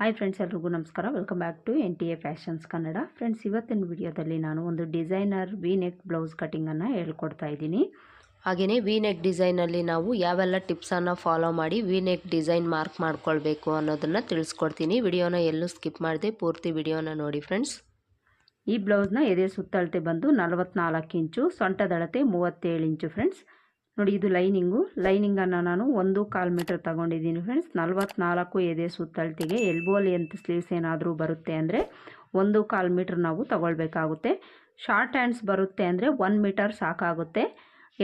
Hi friends ಎಲ್ರಿಗೂ ನಮಸ್ಕಾರ. Welcome back to N T A fashions Kannada friends ಇವತ್ತಿನ ವಿಡಿಯೋದಲ್ಲಿ ನಾನು ಒಂದು ಡಿಸೈನರ್ ವಿ ನೆಕ್ ಬ್ಲೌಸ್ ಕಟಿಂಗನ್ನು ಹೇಳ್ಕೊಡ್ತಾ ಇದ್ದೀನಿ. ಹಾಗೆಯೇ ವಿ ನೆಕ್ ಡಿಸೈನಲ್ಲಿ ನಾವು ಯಾವೆಲ್ಲ ಟಿಪ್ಸನ್ನು ಫಾಲೋ ಮಾಡಿ ವಿ ನೆಕ್ ಡಿಸೈನ್ ಮಾರ್ಕ್ ಮಾಡ್ಕೊಳ್ಬೇಕು ಅನ್ನೋದನ್ನು ತಿಳಿಸ್ಕೊಡ್ತೀನಿ. ವಿಡಿಯೋನ ಎಲ್ಲೂ ಸ್ಕಿಪ್ ಮಾಡಿದೆ ಪೂರ್ತಿ ವಿಡಿಯೋನ ನೋಡಿ ಫ್ರೆಂಡ್ಸ್ ಈ ಬ್ಲೌಸ್ನ ಎದೆ ಸುತ್ತಳತೆ ಬಂದು ನಲವತ್ನಾಲ್ಕು ಇಂಚು ಸೊಂಟದಳತೆ ಮೂವತ್ತೇಳು ಇಂಚು ಫ್ರೆಂಡ್ಸ್ ನೋಡಿ ಇದು ಲೈನಿಂಗು. ಲೈನಿಂಗನ್ನು ನಾನು ಒಂದು ಕಾಲು ಮೀಟರ್ ತಗೊಂಡಿದ್ದೀನಿ ಫ್ರೆಂಡ್ಸ್ ನಲ್ವತ್ನಾಲ್ಕು ಎದೆ ಸುತ್ತಳತೆಗೆ ಎಲ್ಬೋಲಿ ಅಂತ ಸ್ಲೀವ್ಸ್ ಏನಾದರೂ ಬರುತ್ತೆ ಅಂದರೆ ಒಂದು ಕಾಲು ಮೀಟ್ರ್ ನಾವು ತಗೊಳ್ಬೇಕಾಗುತ್ತೆ. ಶಾರ್ಟ್ ಹ್ಯಾಂಡ್ಸ್ ಬರುತ್ತೆ ಅಂದರೆ ಒನ್ ಮೀಟರ್ ಸಾಕಾಗುತ್ತೆ.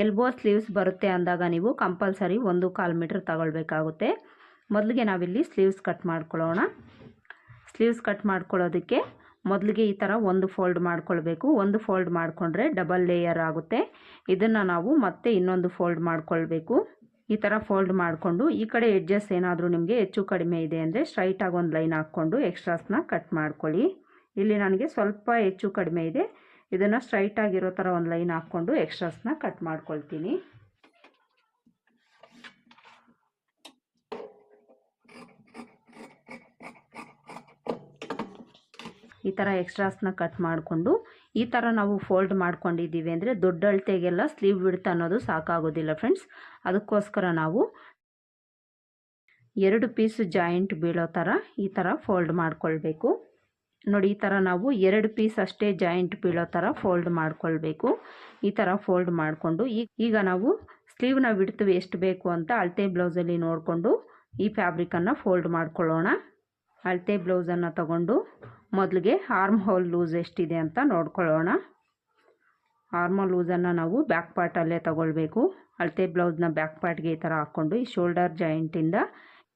ಎಲ್ಬೋ ಸ್ಲೀವ್ಸ್ ಬರುತ್ತೆ ಅಂದಾಗ ನೀವು ಕಂಪಲ್ಸರಿ ಒಂದು ಕಾಲು ಮೀಟ್ರ್ ತಗೊಳ್ಬೇಕಾಗುತ್ತೆ. ಮೊದಲಿಗೆ ನಾವಿಲ್ಲಿ ಸ್ಲೀವ್ಸ್ ಕಟ್ ಮಾಡ್ಕೊಳ್ಳೋಣ. ಸ್ಲೀವ್ಸ್ ಕಟ್ ಮಾಡ್ಕೊಳ್ಳೋದಕ್ಕೆ ಮೊದಲಿಗೆ ಈ ಥರ ಒಂದು ಫೋಲ್ಡ್ ಮಾಡ್ಕೊಳ್ಬೇಕು. ಒಂದು ಫೋಲ್ಡ್ ಮಾಡಿಕೊಂಡ್ರೆ ಡಬಲ್ ಲೇಯರ್ ಆಗುತ್ತೆ. ಇದನ್ನು ನಾವು ಮತ್ತೆ ಇನ್ನೊಂದು ಫೋಲ್ಡ್ ಮಾಡ್ಕೊಳ್ಬೇಕು. ಈ ಥರ ಫೋಲ್ಡ್ ಮಾಡಿಕೊಂಡು ಈ ಕಡೆ ಎಡ್ಜಸ್ ಏನಾದರೂ ನಿಮಗೆ ಹೆಚ್ಚು ಕಡಿಮೆ ಇದೆ ಅಂದರೆ ಸ್ಟ್ರೈಟಾಗಿ ಒಂದು ಲೈನ್ ಹಾಕ್ಕೊಂಡು ಎಕ್ಸ್ಟ್ರಾಸ್ನ ಕಟ್ ಮಾಡ್ಕೊಳ್ಳಿ. ಇಲ್ಲಿ ನನಗೆ ಸ್ವಲ್ಪ ಹೆಚ್ಚು ಕಡಿಮೆ ಇದೆ. ಇದನ್ನು ಸ್ಟ್ರೈಟಾಗಿರೋ ಥರ ಒಂದು ಲೈನ್ ಹಾಕ್ಕೊಂಡು ಎಕ್ಸ್ಟ್ರಾಸ್ನ ಕಟ್ ಮಾಡ್ಕೊಳ್ತೀನಿ. ಈ ಥರ ಎಕ್ಸ್ಟ್ರಾಸ್ನ ಕಟ್ ಮಾಡಿಕೊಂಡು ಈ ಥರ ನಾವು ಫೋಲ್ಡ್ ಮಾಡ್ಕೊಂಡಿದ್ದೀವಿ ಅಂದರೆ ದೊಡ್ಡ ಅಳತೆಗೆಲ್ಲ ಸ್ಲೀವ್ ಬಿಡ್ತಾ ಅನ್ನೋದು ಸಾಕಾಗೋದಿಲ್ಲ ಫ್ರೆಂಡ್ಸ್ ಅದಕ್ಕೋಸ್ಕರ ನಾವು ಎರಡು ಪೀಸ್ ಜಾಯಿಂಟ್ ಬೀಳೋ ಥರ ಈ ಥರ ಫೋಲ್ಡ್ ಮಾಡ್ಕೊಳ್ಬೇಕು. ನೋಡಿ ಈ ಥರ ನಾವು ಎರಡು ಪೀಸ್ ಅಷ್ಟೇ ಜಾಯಿಂಟ್ ಬೀಳೋ ಥರ ಫೋಲ್ಡ್ ಮಾಡ್ಕೊಳ್ಬೇಕು. ಈ ಥರ ಫೋಲ್ಡ್ ಮಾಡಿಕೊಂಡು ಈಗ ನಾವು ಸ್ಲೀವ್ನ ಬಿಡ್ತೀವಿ ಎಷ್ಟು ಬೇಕು ಅಂತ ಅಳತೆ ಬ್ಲೌಸಲ್ಲಿ ನೋಡಿಕೊಂಡು ಈ ಫ್ಯಾಬ್ರಿಕನ್ನು ಫೋಲ್ಡ್ ಮಾಡ್ಕೊಳ್ಳೋಣ. ಅಳತೆ ಬ್ಲೌಸನ್ನು ತಗೊಂಡು ಮೊದಲಿಗೆ ಆರ್ಮ್ ಹೋಲ್ ಲೂಸ್ ಎಷ್ಟಿದೆ ಅಂತ ನೋಡ್ಕೊಳ್ಳೋಣ. ಆರ್ಮೋಲ್ ಲೂಸನ್ನು ನಾವು ಬ್ಯಾಕ್ ಪಾರ್ಟಲ್ಲೇ ತಗೊಳ್ಬೇಕು. ಅಳತೆ ಬ್ಲೌಸ್ನ ಬ್ಯಾಕ್ ಪಾರ್ಟ್ಗೆ ಈ ಥರ ಹಾಕ್ಕೊಂಡು ಈ ಶೋಲ್ಡರ್ ಜಾಯಿಂಟಿಂದ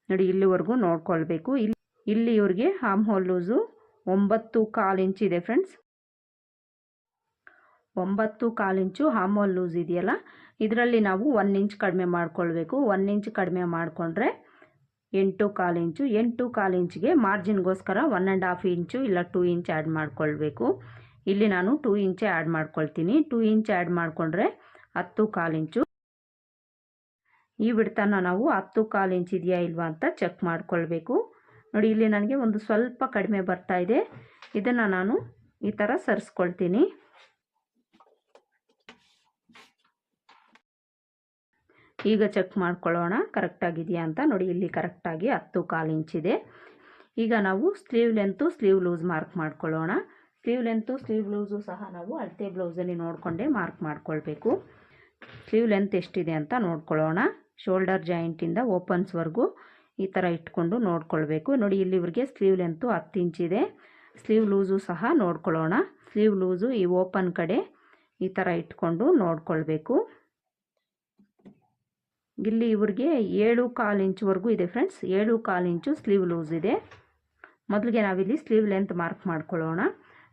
ನೋಡಿ ಇಲ್ಲಿವರೆಗೂ ನೋಡ್ಕೊಳ್ಬೇಕು. ಇಲ್ಲಿ ಇಲ್ಲಿ ಇವ್ರಿಗೆ ಆರ್ಮ್ ಹೋಲ್ ಲೂಸು ಒಂಬತ್ತು ಕಾಲು ಇದೆ ಫ್ರೆಂಡ್ಸ್ ಒಂಬತ್ತು ಕಾಲು ಇಂಚು ಹಾಮೋಲ್ ಲೂಸ್ ಇದೆಯಲ್ಲ? ಇದರಲ್ಲಿ ನಾವು ಒನ್ ಇಂಚ್ ಕಡಿಮೆ ಮಾಡ್ಕೊಳ್ಬೇಕು. ಒನ್ ಇಂಚ್ ಕಡಿಮೆ ಮಾಡಿಕೊಂಡ್ರೆ ಎಂಟು ಕಾಲು ಇಂಚು, ಎಂಟು ಕಾಲು ಇಂಚಿಗೆ ಮಾರ್ಜಿನ್ಗೋಸ್ಕರ ಒನ್ ಆ್ಯಂಡ್ ಹಾಫ್ ಇಂಚು ಇಲ್ಲ ಟೂ ಇಂಚ್ ಆ್ಯಡ್ ಮಾಡ್ಕೊಳ್ಬೇಕು. ಇಲ್ಲಿ ನಾನು ಟೂ ಇಂಚೆ ಆ್ಯಡ್ ಮಾಡ್ಕೊಳ್ತೀನಿ. ಟೂ ಇಂಚ್ ಆ್ಯಡ್ ಮಾಡಿಕೊಂಡ್ರೆ ಹತ್ತು ಕಾಲು ಇಂಚು. ಈ ಬಿಡ್ತಾನ ನಾವು ಹತ್ತು ಕಾಲು ಇಂಚ್ ಇದೆಯಾ ಇಲ್ವಾ ಅಂತ ಚೆಕ್ ಮಾಡ್ಕೊಳ್ಬೇಕು. ನೋಡಿ, ಇಲ್ಲಿ ನನಗೆ ಒಂದು ಸ್ವಲ್ಪ ಕಡಿಮೆ ಬರ್ತಾ ಇದೆ. ಇದನ್ನು ನಾನು ಈ ಥರ ಸರಿಸ್ಕೊಳ್ತೀನಿ. ಈಗ ಚೆಕ್ ಮಾಡ್ಕೊಳ್ಳೋಣ ಕರೆಕ್ಟಾಗಿದೆಯಾ ಅಂತ. ನೋಡಿ, ಇಲ್ಲಿ ಕರೆಕ್ಟಾಗಿ ಹತ್ತು ಕಾಲು ಇಂಚಿದೆ ಈಗ ನಾವು sleeve length sleeve loose mark ಮಾಡ್ಕೊಳ್ಳೋಣ. ಸ್ಲೀವ್ ಲೆಂತು ಸ್ಲೀವ್ ಲೂಸು ಸಹ ನಾವು ಅಳತೆ ಬ್ಲೌಸಲ್ಲಿ ನೋಡಿಕೊಂಡೇ ಮಾರ್ಕ್ ಮಾಡ್ಕೊಳ್ಬೇಕು. ಸ್ಲೀವ್ ಲೆಂತ್ ಎಷ್ಟಿದೆ ಅಂತ ನೋಡ್ಕೊಳ್ಳೋಣ. ಶೋಲ್ಡರ್ ಜಾಯಿಂಟಿಂದ ಓಪನ್ಸ್ವರೆಗೂ ಈ ಥರ ಇಟ್ಕೊಂಡು ನೋಡ್ಕೊಳ್ಬೇಕು. ನೋಡಿ ಇಲ್ಲಿವ್ರಿಗೆ ಸ್ಲೀವ್ ಲೆಂತು ಹತ್ತು ಇಂಚಿದೆ ಸ್ಲೀವ್ ಲೂಸು ಸಹ ನೋಡ್ಕೊಳ್ಳೋಣ. ಸ್ಲೀವ್ ಲೂಸು ಈ ಓಪನ್ ಕಡೆ ಈ ಥರ ಇಟ್ಕೊಂಡು ನೋಡ್ಕೊಳ್ಬೇಕು. ಇಲ್ಲಿ ಇವ್ರಿಗೆ ಏಳು ಕಾಲು ಇಂಚ್ವರೆಗೂ ಇದೆ ಫ್ರೆಂಡ್ಸ್ ಏಳು ಕಾಲು ಇಂಚು ಸ್ಲೀವ್ ಲೂಸ್ ಇದೆ. ಮೊದಲಿಗೆ ನಾವಿಲ್ಲಿ ಸ್ಲೀವ್ ಲೆಂತ್ ಮಾರ್ಕ್ ಮಾಡ್ಕೊಳ್ಳೋಣ.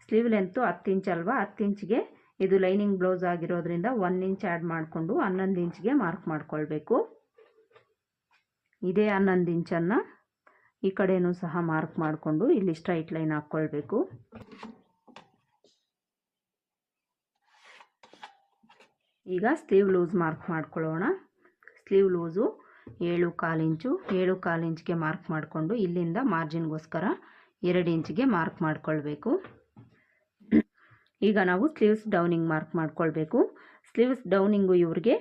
ಸ್ಲೀವ್ ಲೆಂತು ಹತ್ತು ಇಂಚ್ ಅಲ್ವಾ? ಹತ್ತು ಇಂಚ್ಗೆ ಇದು ಲೈನಿಂಗ್ ಬ್ಲೌಸ್ ಆಗಿರೋದ್ರಿಂದ ಒನ್ ಇಂಚ್ ಆ್ಯಡ್ ಮಾಡಿಕೊಂಡು ಹನ್ನೊಂದು ಇಂಚ್ಗೆ ಮಾರ್ಕ್ ಮಾಡ್ಕೊಳ್ಬೇಕು. ಇದೇ ಹನ್ನೊಂದು ಇಂಚನ್ನು ಈ ಕಡೆಯೂ ಸಹ ಮಾರ್ಕ್ ಮಾಡಿಕೊಂಡು ಇಲ್ಲಿ ಸ್ಟ್ರೈಟ್ ಲೈನ್ ಹಾಕ್ಕೊಳ್ಬೇಕು. ಈಗ ಸ್ಲೀವ್ ಲೂಸ್ ಮಾರ್ಕ್ ಮಾಡ್ಕೊಳ್ಳೋಣ. ಸ್ಲೀವ್ ಲೂಸು ಏಳು ಕಾಲು ಇಂಚು, ಏಳು ಕಾಲು ಇಂಚ್ಗೆ ಮಾರ್ಕ್ ಮಾಡಿಕೊಂಡು ಇಲ್ಲಿಂದ ಮಾರ್ಜಿನ್ಗೋಸ್ಕರ ಎರಡು ಇಂಚಿಗೆ ಮಾರ್ಕ್ ಮಾಡಿಕೊಳ್ಬೇಕು. ಈಗ ನಾವು ಸ್ಲೀವ್ಸ್ ಡೌನಿಂಗ್ ಮಾರ್ಕ್ ಮಾಡಿಕೊಳ್ಬೇಕು. ಸ್ಲೀವ್ಸ್ ಡೌನಿಂಗು ಇವ್ರಿಗೆ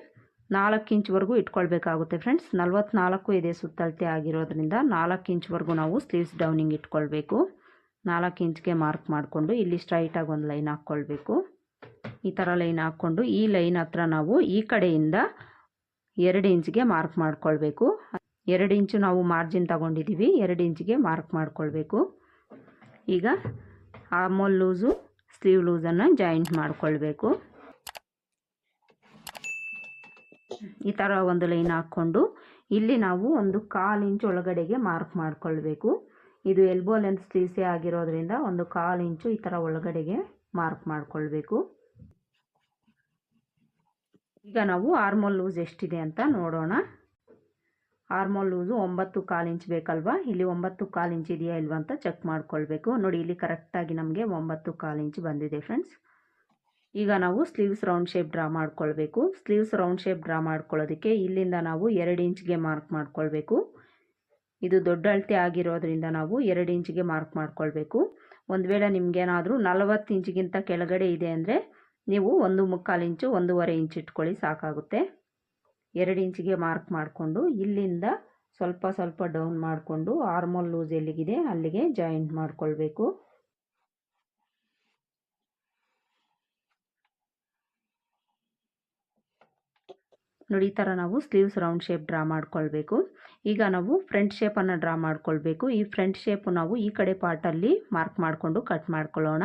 ನಾಲ್ಕು ಇಂಚ್ವರೆಗೂ ಇಟ್ಕೊಳ್ಬೇಕಾಗುತ್ತೆ ಫ್ರೆಂಡ್ಸ್. ನಲ್ವತ್ನಾಲ್ಕು ಇದೆ ಸುತ್ತಳತೆ ಆಗಿರೋದ್ರಿಂದ ನಾಲ್ಕು ಇಂಚ್ವರೆಗೂ ನಾವು ಸ್ಲೀವ್ಸ್ ಡೌನಿಂಗ್ ಇಟ್ಕೊಳ್ಬೇಕು. ನಾಲ್ಕು ಇಂಚ್ಗೆ ಮಾರ್ಕ್ ಮಾಡಿಕೊಂಡು ಇಲ್ಲಿ ಸ್ಟ್ರೈಟಾಗಿ ಒಂದು ಲೈನ್ ಹಾಕ್ಕೊಳ್ಬೇಕು. ಈ ಥರ ಲೈನ್ ಹಾಕ್ಕೊಂಡು ಈ ಲೈನ್ ಹತ್ರ ನಾವು ಈ ಕಡೆಯಿಂದ ಎರಡು ಇಂಚ್ಗೆ ಮಾರ್ಕ್ ಮಾಡಿಕೊಳ್ಬೇಕು. ಎರಡು ಇಂಚು ನಾವು ಮಾರ್ಜಿನ್ ತಗೊಂಡಿದ್ದೀವಿ, ಎರಡು ಇಂಚಿಗೆ ಮಾರ್ಕ್ ಮಾಡಿಕೊಳ್ಬೇಕು. ಈಗ ಆಮೋಲ್ ಲೂಸು, ಸ್ಲೀವ್ ಲೂಸನ್ನು ಜಾಯಿಂಟ್ ಮಾಡಿಕೊಳ್ಬೇಕು. ಈ ಥರ ಒಂದು ಲೈನ್ ಹಾಕ್ಕೊಂಡು ಇಲ್ಲಿ ನಾವು ಒಂದು ಕಾಲು ಇಂಚು ಒಳಗಡೆಗೆ ಮಾರ್ಕ್ ಮಾಡಿಕೊಳ್ಬೇಕು. ಇದು ಎಲ್ಬೋ ಲೆಂತ್ ಸ್ಲೀವ್ಸೇ ಆಗಿರೋದ್ರಿಂದ ಒಂದು ಕಾಲು ಇಂಚು ಈ ಥರ ಒಳಗಡೆಗೆ ಮಾರ್ಕ್ ಮಾಡ್ಕೊಳ್ಬೇಕು. ಈಗ ನಾವು ಆರ್ಮೋಲ್ ಲೂಸ್ ಎಷ್ಟಿದೆ ಅಂತ ನೋಡೋಣ. ಆರ್ಮೋಲ್ ಲೂಸು ಒಂಬತ್ತು ಕಾಲು ಇಂಚ್ ಬೇಕಲ್ವಾ? ಇಲ್ಲಿ ಒಂಬತ್ತು ಕಾಲು ಇಂಚ್ ಇದೆಯಾ ಇಲ್ವಾ ಅಂತ ಚೆಕ್ ಮಾಡ್ಕೊಳ್ಬೇಕು. ನೋಡಿ, ಇಲ್ಲಿ ಕರೆಕ್ಟಾಗಿ ನಮಗೆ ಒಂಬತ್ತು ಕಾಲು ಇಂಚ್ ಬಂದಿದೆ ಫ್ರೆಂಡ್ಸ್ ಈಗ ನಾವು ಸ್ಲೀವ್ಸ್ ರೌಂಡ್ ಶೇಪ್ ಡ್ರಾ ಮಾಡ್ಕೊಳ್ಬೇಕು. ಸ್ಲೀವ್ಸ್ ರೌಂಡ್ ಶೇಪ್ ಡ್ರಾ ಮಾಡ್ಕೊಳ್ಳೋದಕ್ಕೆ ಇಲ್ಲಿಂದ ನಾವು ಎರಡು ಇಂಚ್ಗೆ ಮಾರ್ಕ್ ಮಾಡ್ಕೊಳ್ಬೇಕು. ಇದು ದೊಡ್ಡ ಅಳತೆ ಆಗಿರೋದ್ರಿಂದ ನಾವು ಎರಡು ಇಂಚಿಗೆ ಮಾರ್ಕ್ ಮಾಡ್ಕೊಳ್ಬೇಕು. ಒಂದು ವೇಳೆ ನಿಮಗೇನಾದರೂ ನಲವತ್ತು ಇಂಚ್ಗಿಂತ ಕೆಳಗಡೆ ಇದೆ ಅಂದರೆ ನೀವು ಒಂದು ಮುಕ್ಕಾಲು ಇಂಚು, ಒಂದೂವರೆ ಇಂಚ್ ಇಟ್ಕೊಳ್ಳಿ, ಸಾಕಾಗುತ್ತೆ. ಎರಡು ಇಂಚಿಗೆ ಮಾರ್ಕ್ ಮಾಡಿಕೊಂಡು, ಇಲ್ಲಿಂದ ಸ್ವಲ್ಪ ಸ್ವಲ್ಪ ಡೌನ್ ಮಾಡಿಕೊಂಡು ಆರ್ಮೋಲ್ ಲೂಸ್ ಎಲ್ಲಿಗಿದೆ, ಅಲ್ಲಿಗೆ ಜಾಯಿಂಟ್ ಮಾಡ್ಕೊಳ್ಬೇಕು. ನೋಡಿ, ಈ ಥರ ನಾವು ಸ್ಲೀವ್ಸ್ ರೌಂಡ್ ಶೇಪ್ ಡ್ರಾ ಮಾಡ್ಕೊಳ್ಬೇಕು. ಈಗ ನಾವು ಫ್ರಂಟ್ ಶೇಪನ್ನು ಡ್ರಾ ಮಾಡ್ಕೊಳ್ಬೇಕು. ಈ ಫ್ರಂಟ್ ಶೇಪು ನಾವು ಈ ಕಡೆ ಪಾರ್ಟಲ್ಲಿ ಮಾರ್ಕ್ ಮಾಡಿಕೊಂಡು ಕಟ್ ಮಾಡ್ಕೊಳ್ಳೋಣ.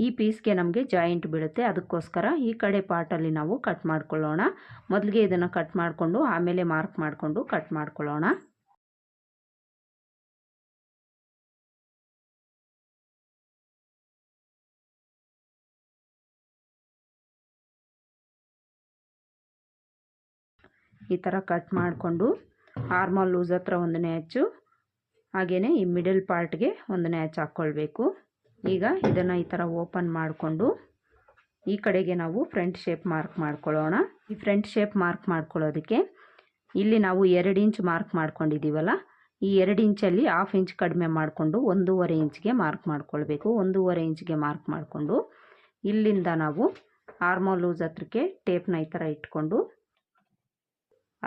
ಈ ಪೀಸ್ಗೆ ನಮಗೆ ಜಾಯಿಂಟ್ ಬೀಳುತ್ತೆ. ಅದಕ್ಕೋಸ್ಕರ ಈ ಕಡೆ ಪಾರ್ಟಲ್ಲಿ ನಾವು ಕಟ್ ಮಾಡ್ಕೊಳ್ಳೋಣ. ಮೊದಲಿಗೆ ಇದನ್ನು ಕಟ್ ಮಾಡಿಕೊಂಡು ಆಮೇಲೆ ಮಾರ್ಕ್ ಮಾಡಿಕೊಂಡು ಕಟ್ ಮಾಡ್ಕೊಳ್ಳೋಣ. ಈ ಥರ ಕಟ್ ಮಾಡಿಕೊಂಡು ಆರ್ಮಲ್ ಲೂಸ್ ಹತ್ರ ಒಂದು ನ್ಯಾಚು ಹಾಗೆಯೇ ಈ ಮಿಡಲ್ ಪಾರ್ಟ್ಗೆ ಒಂದು ಮ್ಯಾಚ್ ಹಾಕ್ಕೊಳ್ಬೇಕು ಈಗ ಇದನ್ನು ಈ ಥರ ಓಪನ್ ಮಾಡಿಕೊಂಡು ಈ ಕಡೆಗೆ ನಾವು ಫ್ರಂಟ್ ಶೇಪ್ ಮಾರ್ಕ್ ಮಾಡ್ಕೊಳ್ಳೋಣ. ಈ ಫ್ರಂಟ್ ಶೇಪ್ ಮಾರ್ಕ್ ಮಾಡ್ಕೊಳ್ಳೋದಕ್ಕೆ ಇಲ್ಲಿ ನಾವು ಎರಡು ಇಂಚ್ ಮಾರ್ಕ್ ಮಾಡ್ಕೊಂಡಿದ್ದೀವಲ್ಲ, ಈ ಎರಡು ಇಂಚಲ್ಲಿ ಹಾಫ್ ಇಂಚ್ ಕಡಿಮೆ ಮಾಡಿಕೊಂಡು ಒಂದೂವರೆ ಇಂಚ್ಗೆ ಮಾರ್ಕ್ ಮಾಡ್ಕೊಳ್ಬೇಕು. ಒಂದೂವರೆ ಇಂಚ್ಗೆ ಮಾರ್ಕ್ ಮಾಡಿಕೊಂಡು ಇಲ್ಲಿಂದ ನಾವು ಆರ್ಮೋ ಲೂಸ್ ಹತ್ರಕ್ಕೆ ಟೇಪ್ನ ಈ ಥರ ಇಟ್ಕೊಂಡು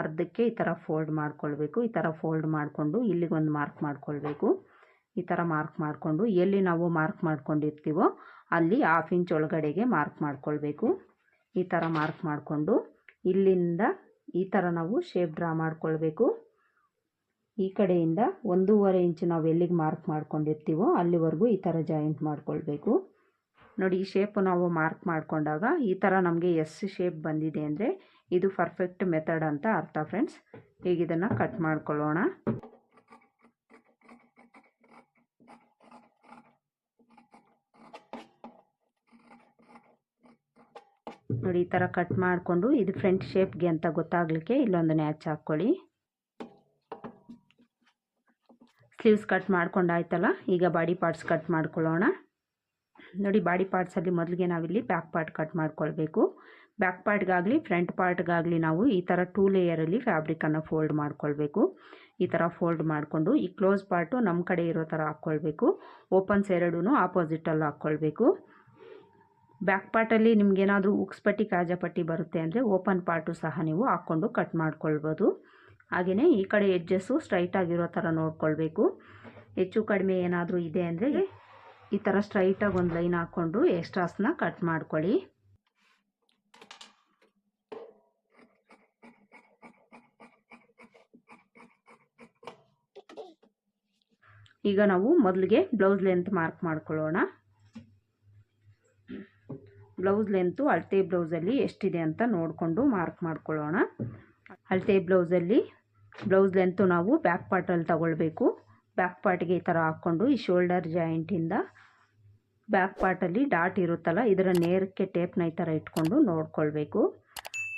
ಅರ್ಧಕ್ಕೆ ಈ ಥರ ಫೋಲ್ಡ್ ಮಾಡ್ಕೊಳ್ಬೇಕು. ಈ ಥರ ಫೋಲ್ಡ್ ಮಾಡಿಕೊಂಡು ಇಲ್ಲಿಗೊಂದು ಮಾರ್ಕ್ ಮಾಡ್ಕೊಳ್ಬೇಕು. ಈ ಥರ ಮಾರ್ಕ್ ಮಾಡಿಕೊಂಡು ಎಲ್ಲಿ ನಾವು ಮಾರ್ಕ್ ಮಾಡ್ಕೊಂಡಿರ್ತೀವೋ ಅಲ್ಲಿ ಹಾಫ್ ಇಂಚ್ ಒಳಗಡೆಗೆ ಮಾರ್ಕ್ ಮಾಡ್ಕೊಳ್ಬೇಕು. ಈ ಥರ ಮಾರ್ಕ್ ಮಾಡಿಕೊಂಡು ಇಲ್ಲಿಂದ ಈ ಥರ ನಾವು ಶೇಪ್ ಡ್ರಾ ಮಾಡ್ಕೊಳ್ಬೇಕು. ಈ ಕಡೆಯಿಂದ ಒಂದೂವರೆ ಇಂಚು ನಾವು ಎಲ್ಲಿಗೆ ಮಾರ್ಕ್ ಮಾಡ್ಕೊಂಡಿರ್ತೀವೋ ಅಲ್ಲಿವರೆಗೂ ಈ ಥರ ಜಾಯಿಂಟ್ ಮಾಡ್ಕೊಳ್ಬೇಕು. ನೋಡಿ, ಈ ಶೇಪು ನಾವು ಮಾರ್ಕ್ ಮಾಡಿಕೊಂಡಾಗ ಈ ಥರ ನಮಗೆ ಎಸ್ ಶೇಪ್ ಬಂದಿದೆ ಅಂದರೆ ಇದು ಪರ್ಫೆಕ್ಟ್ ಮೆಥಡ್ ಅಂತ ಅರ್ಥ ಫ್ರೆಂಡ್ಸ್ ಈಗ ಇದನ್ನು ಕಟ್ ಮಾಡ್ಕೊಳ್ಳೋಣ. ನೋಡಿ, ಈ ಥರ ಕಟ್ ಮಾಡಿಕೊಂಡು ಇದು ಫ್ರಂಟ್ ಶೇಪ್ಗೆ ಅಂತ ಗೊತ್ತಾಗಲಿಕ್ಕೆ ಇಲ್ಲೊಂದು ನ್ಯಾಚ್ ಹಾಕ್ಕೊಳ್ಳಿ. ಸ್ಲೀವ್ಸ್ ಕಟ್ ಮಾಡ್ಕೊಂಡಾಯ್ತಲ್ಲ ಈಗ ಬಾಡಿ ಪಾರ್ಟ್ಸ್ ಕಟ್ ಮಾಡ್ಕೊಳ್ಳೋಣ. ನೋಡಿ ಬಾಡಿ ಪಾರ್ಟ್ಸಲ್ಲಿ ಮೊದಲಿಗೆ ನಾವಿಲ್ಲಿ ಬ್ಯಾಕ್ ಪಾರ್ಟ್ ಕಟ್ ಮಾಡ್ಕೊಳ್ಬೇಕು. ಬ್ಯಾಕ್ ಪಾರ್ಟ್ಗಾಗಲಿ ಫ್ರಂಟ್ ಪಾರ್ಟ್ಗಾಗಲಿ ನಾವು ಈ ಥರ ಟೂ ಲೇಯರಲ್ಲಿ ಫ್ಯಾಬ್ರಿಕನ್ನು ಫೋಲ್ಡ್ ಮಾಡ್ಕೊಳ್ಬೇಕು. ಈ ಥರ ಫೋಲ್ಡ್ ಮಾಡಿಕೊಂಡು ಈ ಕ್ಲೋಸ್ ಪಾರ್ಟು ನಮ್ಮ ಕಡೆ ಇರೋ ಥರ ಹಾಕ್ಕೊಳ್ಬೇಕು. ಓಪನ್ಸ್ ಎರಡೂ ಆಪೋಸಿಟಲ್ಲಿ ಹಾಕ್ಕೊಳ್ಬೇಕು. ಬ್ಯಾಕ್ ಪಾರ್ಟಲ್ಲಿ ನಿಮ್ಗೇನಾದರೂ ಉಕ್ಸ್ಪಟ್ಟಿ ಕಾಜಾಪಟ್ಟಿ ಬರುತ್ತೆ ಅಂದರೆ ಓಪನ್ ಪಾರ್ಟು ಸಹ ನೀವು ಹಾಕ್ಕೊಂಡು ಕಟ್ ಮಾಡ್ಕೊಳ್ಬೋದು. ಹಾಗೆಯೇ ಈ ಕಡೆ ಎಡ್ಜಸ್ಸು ಸ್ಟ್ರೈಟ್ ಆಗಿರೋ ಥರ ನೋಡ್ಕೊಳ್ಬೇಕು. ಹೆಚ್ಚು ಕಡಿಮೆ ಏನಾದರೂ ಇದೆ ಅಂದರೆ ಈ ಥರ ಸ್ಟ್ರೈಟಾಗಿ ಒಂದು ಲೈನ್ ಹಾಕ್ಕೊಂಡು ಎಕ್ಸ್ಟ್ರಾಸ್ನ ಕಟ್ ಮಾಡ್ಕೊಳ್ಳಿ. ಈಗ ನಾವು ಮೊದಲಿಗೆ ಬ್ಲೌಸ್ ಲೆಂತ್ ಮಾರ್ಕ್ ಮಾಡ್ಕೊಳ್ಳೋಣ. ಬ್ಲೌಸ್ ಲೆಂತು ಅಳತೆ ಬ್ಲೌಸಲ್ಲಿ ಎಷ್ಟಿದೆ ಅಂತ ನೋಡಿಕೊಂಡು ಮಾರ್ಕ್ ಮಾಡ್ಕೊಳ್ಳೋಣ. ಅಳತೆ ಬ್ಲೌಸಲ್ಲಿ ಬ್ಲೌಸ್ ಲೆಂತು ನಾವು ಬ್ಯಾಕ್ ಪಾರ್ಟಲ್ಲಿ ತಗೊಳ್ಬೇಕು. ಬ್ಯಾಕ್ ಪಾರ್ಟ್ಗೆ ಈ ಥರ ಹಾಕ್ಕೊಂಡು ಈ ಶೋಲ್ಡರ್ ಜಾಯಿಂಟಿಂದ ಬ್ಯಾಕ್ ಪಾರ್ಟಲ್ಲಿ ಡಾಟ್ ಇರುತ್ತಲ್ಲ, ಇದರ ನೇರಕ್ಕೆ ಟೇಪ್ನ ಈ ಥರ ಇಟ್ಕೊಂಡು ನೋಡ್ಕೊಳ್ಬೇಕು.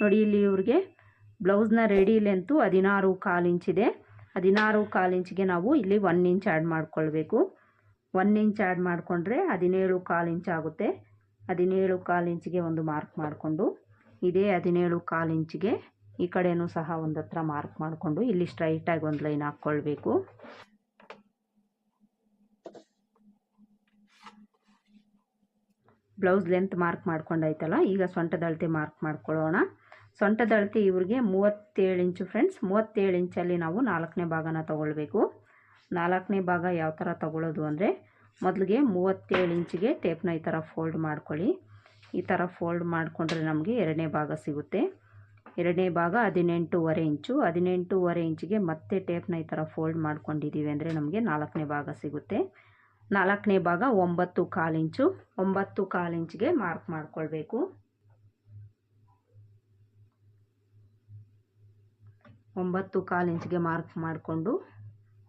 ನೋಡಿ, ಇಲ್ಲಿ ಇವ್ರಿಗೆ ಬ್ಲೌಸ್ನ ರೆಡಿ ಲೆಂತು ಹದಿನಾರು ಕಾಲು ಇಂಚಿದೆ. ಹದಿನಾರು ಕಾಲು ಇಂಚಿಗೆ ನಾವು ಇಲ್ಲಿ ಒನ್ ಇಂಚ್ ಆ್ಯಡ್ ಮಾಡ್ಕೊಳ್ಬೇಕು. ಒನ್ ಇಂಚ್ ಆ್ಯಡ್ ಮಾಡಿಕೊಂಡ್ರೆ ಹದಿನೇಳು ಕಾಲು ಇಂಚ್ ಆಗುತ್ತೆ. ಹದಿನೇಳು ಕಾಲು ಇಂಚಿಗೆ ಒಂದು ಮಾರ್ಕ್ ಮಾಡಿಕೊಂಡು, ಇದೇ ಹದಿನೇಳು ಕಾಲು ಇಂಚಿಗೆ ಈ ಕಡೆಯೂ ಸಹ ಒಂದು ಹತ್ರ ಮಾರ್ಕ್ ಮಾಡಿಕೊಂಡು ಇಲ್ಲಿ ಸ್ಟ್ರೈಟಾಗಿ ಒಂದು ಲೈನ್ ಹಾಕ್ಕೊಳ್ಬೇಕು. ಬ್ಲೌಸ್ ಲೆಂತ್ ಮಾರ್ಕ್ ಮಾಡ್ಕೊಂಡಾಯ್ತಲ್ಲ, ಈಗ ಸೊಂಟದ ಮಾರ್ಕ್ ಮಾಡ್ಕೊಳ್ಳೋಣ. ಸೊಂಟದ ಅಳತೆ ಇವ್ರಿಗೆ ಮೂವತ್ತೇಳು ಇಂಚು ಫ್ರೆಂಡ್ಸ್ ಮೂವತ್ತೇಳು ಇಂಚಲ್ಲಿ ನಾವು ನಾಲ್ಕನೇ ಭಾಗನ ತೊಗೊಳ್ಬೇಕು. ನಾಲ್ಕನೇ ಭಾಗ ಯಾವ ಥರ ತಗೊಳ್ಳೋದು ಅಂದರೆ ಮೊದಲಿಗೆ ಮೂವತ್ತೇಳು ಇಂಚಿಗೆ ಟೇಪ್ನ ಈ ಥರ ಫೋಲ್ಡ್ ಮಾಡ್ಕೊಳ್ಳಿ. ಈ ಥರ ಫೋಲ್ಡ್ ಮಾಡಿಕೊಂಡ್ರೆ ನಮಗೆ ಎರಡನೇ ಭಾಗ ಸಿಗುತ್ತೆ. ಎರಡನೇ ಭಾಗ ಹದಿನೆಂಟೂವರೆ ಇಂಚು. ಹದಿನೆಂಟೂವರೆ ಇಂಚಿಗೆ ಮತ್ತೆ ಟೇಪ್ನ ಈ ಥರ ಫೋಲ್ಡ್ ಮಾಡ್ಕೊಂಡಿದ್ದೀವಿ ಅಂದರೆ ನಮಗೆ ನಾಲ್ಕನೇ ಭಾಗ ಸಿಗುತ್ತೆ. ನಾಲ್ಕನೇ ಭಾಗ ಒಂಬತ್ತು ಕಾಲು ಇಂಚು. ಒಂಬತ್ತು ಕಾಲು ಇಂಚಿಗೆ ಮಾರ್ಕ್ ಮಾಡ್ಕೊಳ್ಬೇಕು. ಒಂಬತ್ತು ಕಾಲು ಇಂಚಿಗೆ ಮಾರ್ಕ್ ಮಾಡಿಕೊಂಡು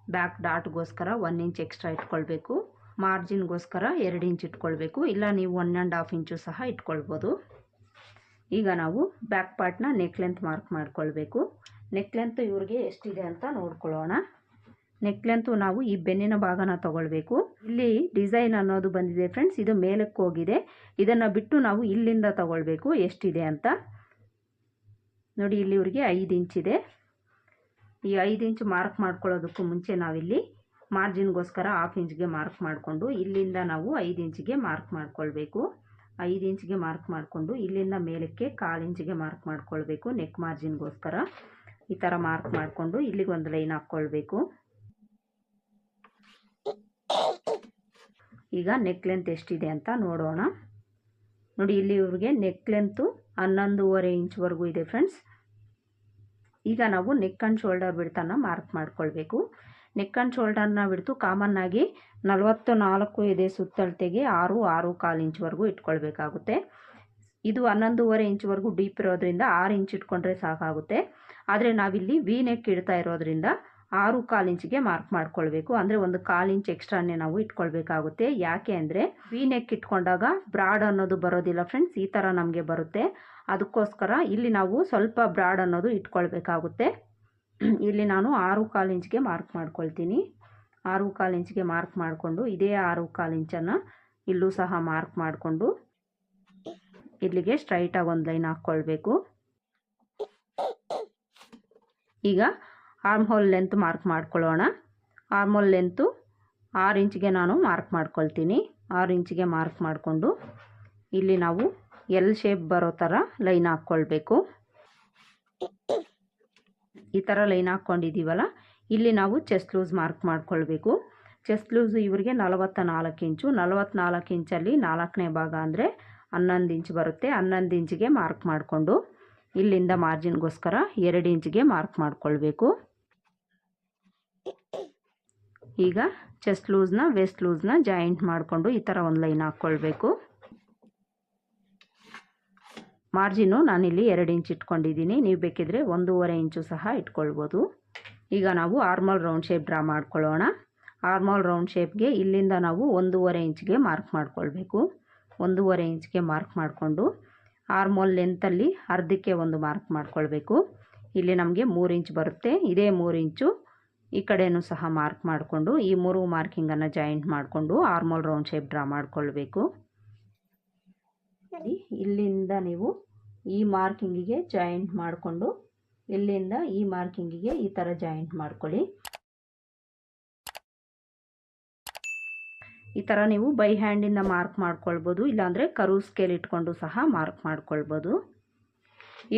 ಬ್ಯಾಕ್ ಡಾಟ್ಗೋಸ್ಕರ ಒನ್ ಇಂಚ್ ಎಕ್ಸ್ಟ್ರಾ ಇಟ್ಕೊಳ್ಬೇಕು. ಮಾರ್ಜಿನ್ಗೋಸ್ಕರ ಎರಡು ಇಂಚ್ ಇಟ್ಕೊಳ್ಬೇಕು. ಇಲ್ಲ ನೀವು ಒನ್ ಆ್ಯಂಡ್ ಹಾಫ್ ಇಂಚು ಸಹ ಇಟ್ಕೊಳ್ಬೋದು. ಈಗ ನಾವು ಬ್ಯಾಕ್ ಪಾರ್ಟ್ನ ನೆಕ್ ಲೆಂತ್ ಮಾರ್ಕ್ ಮಾಡ್ಕೊಳ್ಬೇಕು. ನೆಕ್ ಲೆಂತ್ ಇವ್ರಿಗೆ ಎಷ್ಟಿದೆ ಅಂತ ನೋಡ್ಕೊಳ್ಳೋಣ. ನೆಕ್ ಲೆಂತು ನಾವು ಈ ಬೆನ್ನಿನ ಭಾಗನ ತಗೊಳ್ಬೇಕು. ಇಲ್ಲಿ ಡಿಸೈನ್ ಅನ್ನೋದು ಬಂದಿದೆ ಫ್ರೆಂಡ್ಸ್. ಇದು ಮೇಲಕ್ಕೆ ಹೋಗಿದೆ. ಇದನ್ನು ಬಿಟ್ಟು ನಾವು ಇಲ್ಲಿಂದ ತಗೊಳ್ಬೇಕು. ಎಷ್ಟಿದೆ ಅಂತ. ನೋಡಿ, ಇಲ್ಲಿ ಇವ್ರಿಗೆ ಐದು ಇಂಚಿದೆ. ಈ ಐದು ಇಂಚು ಮಾರ್ಕ್ ಮಾಡ್ಕೊಳ್ಳೋದಕ್ಕೂ ಮುಂಚೆ ನಾವಿಲ್ಲಿ ಮಾರ್ಜಿನ್ಗೋಸ್ಕರ ಹಾಫ್ ಇಂಚ್ಗೆ ಮಾರ್ಕ್ ಮಾಡಿಕೊಂಡು ಇಲ್ಲಿಂದ ನಾವು ಐದು ಇಂಚಿಗೆ ಮಾರ್ಕ್ ಮಾಡ್ಕೊಳ್ಬೇಕು. ಐದು ಇಂಚಿಗೆ ಮಾರ್ಕ್ ಮಾಡಿಕೊಂಡು ಇಲ್ಲಿಂದ ಮೇಲಕ್ಕೆ ಕಾಲು ಇಂಚಿಗೆ ಮಾರ್ಕ್ ಮಾಡ್ಕೊಳ್ಬೇಕು ನೆಕ್ ಮಾರ್ಜಿನ್ಗೋಸ್ಕರ ಈ ಥರ ಮಾರ್ಕ್ ಮಾಡಿಕೊಂಡು ಇಲ್ಲಿಗೆ ಒಂದು ಲೈನ್ ಹಾಕ್ಕೊಳ್ಬೇಕು. ಈಗ ನೆಕ್ ಲೆಂತ್ ಎಷ್ಟಿದೆ ಅಂತ ನೋಡೋಣ. ನೋಡಿ, ಇಲ್ಲಿ ನೆಕ್ ಲೆಂತು ಹನ್ನೊಂದೂವರೆ ಇಂಚ್ವರೆಗೂ ಇದೆ ಫ್ರೆಂಡ್ಸ್ ಈಗ ನಾವು ನೆಕ್ ಆ್ಯಂಡ್ ಶೋಲ್ಡರ್ ಬಿಡ್ತನ್ನು ಮಾರ್ಕ್ ಮಾಡ್ಕೊಳ್ಬೇಕು. ನೆಕ್ ಆ್ಯಂಡ್ ಶೋಲ್ಡರ್ನ ಬಿಡ್ತು ಕಾಮನ್ನಾಗಿ ನಲವತ್ತು ನಾಲ್ಕು ಇದೆ ಸುತ್ತಳತೆಗೆ ಆರು ಆರು ಕಾಲು ಇಂಚ್ವರೆಗೂ ಇಟ್ಕೊಳ್ಬೇಕಾಗುತ್ತೆ. ಇದು ಹನ್ನೊಂದೂವರೆ ಇಂಚ್ವರೆಗೂ ಡೀಪ್ ಇರೋದ್ರಿಂದ ಆರು ಇಂಚ್ ಇಟ್ಕೊಂಡ್ರೆ ಸಾಕಾಗುತ್ತೆ. ಆದರೆ ನಾವಿಲ್ಲಿ ವಿ ನೆಕ್ ಇಡ್ತಾ ಇರೋದ್ರಿಂದ ಆರು ಕಾಲು ಇಂಚಿಗೆ ಮಾರ್ಕ್ ಮಾಡ್ಕೊಳ್ಬೇಕು. ಅಂದರೆ ಒಂದು ಕಾಲು ಇಂಚ್ ಎಕ್ಸ್ಟ್ರಾನೇ ನಾವು ಇಟ್ಕೊಳ್ಬೇಕಾಗುತ್ತೆ. ಯಾಕೆ ಅಂದರೆ ವಿ ನೆಕ್ ಇಟ್ಕೊಂಡಾಗ ಬ್ರಾಡ್ ಅನ್ನೋದು ಬರೋದಿಲ್ಲ ಫ್ರೆಂಡ್ಸ್ ಈ ಥರ ನಮಗೆ ಬರುತ್ತೆ. ಅದಕ್ಕೋಸ್ಕರ ಇಲ್ಲಿ ನಾವು ಸ್ವಲ್ಪ ಬ್ರಾಡ್ ಅನ್ನೋದು ಇಟ್ಕೊಳ್ಬೇಕಾಗುತ್ತೆ. ಇಲ್ಲಿ ನಾನು ಆರು ಕಾಲು ಇಂಚ್ಗೆ ಮಾರ್ಕ್ ಮಾಡ್ಕೊಳ್ತೀನಿ. ಆರು ಕಾಲು ಇಂಚ್ಗೆ ಮಾರ್ಕ್ ಮಾಡಿಕೊಂಡು ಇದೇ ಆರು ಕಾಲು ಇಂಚನ್ನು ಇಲ್ಲೂ ಸಹ ಮಾರ್ಕ್ ಮಾಡಿಕೊಂಡು ಇಲ್ಲಿಗೆ ಸ್ಟ್ರೈಟಾಗಿ ಒಂದು ಲೈನ್ ಹಾಕ್ಕೊಳ್ಬೇಕು. ಈಗ ಆರ್ಮ್ ಹೋಲ್ ಲೆಂತ್ ಮಾರ್ಕ್ ಮಾಡ್ಕೊಳ್ಳೋಣ. ಆರ್ಮ್ ಹೋಲ್ ಲೆಂತು ಆರು ಇಂಚಿಗೆ ನಾನು ಮಾರ್ಕ್ ಮಾಡ್ಕೊಳ್ತೀನಿ. ಆರು ಇಂಚಿಗೆ ಮಾರ್ಕ್ ಮಾಡಿಕೊಂಡು ಇಲ್ಲಿ ನಾವು ಎಲ್ ಶೇಪ್ ಬರೋ ಥರ ಲೈನ್ ಹಾಕ್ಕೊಳ್ಬೇಕು. ಈ ಥರ ಲೈನ್ ಹಾಕ್ಕೊಂಡಿದ್ದೀವಲ್ಲ, ಇಲ್ಲಿ ನಾವು ಚೆಸ್ಟ್ ಲೂಸ್ ಮಾರ್ಕ್ ಮಾಡ್ಕೊಳ್ಬೇಕು. ಚೆಸ್ಟ್ ಲೂಸ್ ಇವರಿಗೆ ನಲವತ್ತ ನಾಲ್ಕು ಇಂಚು ನಲವತ್ತ್ನಾಲ್ಕು ಇಂಚಲ್ಲಿ ನಾಲ್ಕನೇ ಭಾಗ ಅಂದರೆ ಹನ್ನೊಂದು ಇಂಚ್ ಬರುತ್ತೆ, ಹನ್ನೊಂದು ಇಂಚಿಗೆ ಮಾರ್ಕ್ ಮಾಡಿಕೊಂಡು. ಇಲ್ಲಿಂದ ಮಾರ್ಜಿನ್ಗೋಸ್ಕರ ಎರಡು ಇಂಚಿಗೆ ಮಾರ್ಕ್ ಮಾಡಿಕೊಳ್ಬೇಕು. ಈಗ ಚೆಸ್ಟ್ ಲೂಸ್ನ ವೆಸ್ಟ್ ಲೂಸ್ನ ಜಾಯಿಂಟ್ ಮಾಡಿಕೊಂಡು ಈ ಥರ ಒಂದು ಲೈನ್ ಹಾಕ್ಕೊಳ್ಬೇಕು. ಮಾರ್ಜಿನು ನಾನಿಲ್ಲಿ ಎರಡು ಇಂಚ್ ಇಟ್ಕೊಂಡಿದ್ದೀನಿ. ನೀವು ಬೇಕಿದ್ರೆ ಒಂದೂವರೆ ಇಂಚು ಸಹ ಇಟ್ಕೊಳ್ಬೋದು. ಈಗ ನಾವು ಆರ್ಮಲ್ ರೌಂಡ್ ಶೇಪ್ ಡ್ರಾ ಮಾಡ್ಕೊಳ್ಳೋಣ. ಆರ್ಮಲ್ ರೌಂಡ್ ಶೇಪ್ಗೆ ಇಲ್ಲಿಂದ ನಾವು ಒಂದೂವರೆ ಇಂಚ್ಗೆ ಮಾರ್ಕ್ ಮಾಡ್ಕೊಳ್ಬೇಕು. ಒಂದೂವರೆ ಇಂಚ್ಗೆ ಮಾರ್ಕ್ ಮಾಡಿಕೊಂಡು ಆರ್ಮೋಲ್ ಲೆಂತಲ್ಲಿ ಅರ್ಧಕ್ಕೆ ಒಂದು ಮಾರ್ಕ್ ಮಾಡ್ಕೊಳ್ಬೇಕು. ಇಲ್ಲಿ ನಮಗೆ ಮೂರು ಇಂಚ್ ಬರುತ್ತೆ. ಇದೇ ಮೂರು ಇಂಚು ಈ ಕಡೆಯೂ ಸಹ ಮಾರ್ಕ್ ಮಾಡಿಕೊಂಡು ಈ ಮೂರು ಮಾರ್ಕಿಂಗನ್ನು ಜಾಯಿಂಟ್ ಮಾಡಿಕೊಂಡು ಆರ್ಮೋಲ್ ರೌಂಡ್ ಶೇಪ್ ಡ್ರಾ ಮಾಡ್ಕೊಳ್ಬೇಕು. ಇಲ್ಲಿಂದ ನೀವು ಈ ಮಾರ್ಕಿಂಗಿಗೆ ಜಾಯಿಂಟ್ ಮಾಡಿಕೊಂಡು ಇಲ್ಲಿಂದ ಈ ಮಾರ್ಕಿಂಗಿಗೆ ಈ ಥರ ಜಾಯಿಂಟ್ ಮಾಡ್ಕೊಳ್ಳಿ. ಈ ಥರ ನೀವು ಬೈ ಹ್ಯಾಂಡಿಂದ ಮಾರ್ಕ್ ಮಾಡ್ಕೊಳ್ಬೋದು, ಇಲ್ಲಾಂದರೆ ಕರು ಸ್ಕೇಲ್ ಇಟ್ಕೊಂಡು ಸಹ ಮಾರ್ಕ್ ಮಾಡ್ಕೊಳ್ಬೋದು.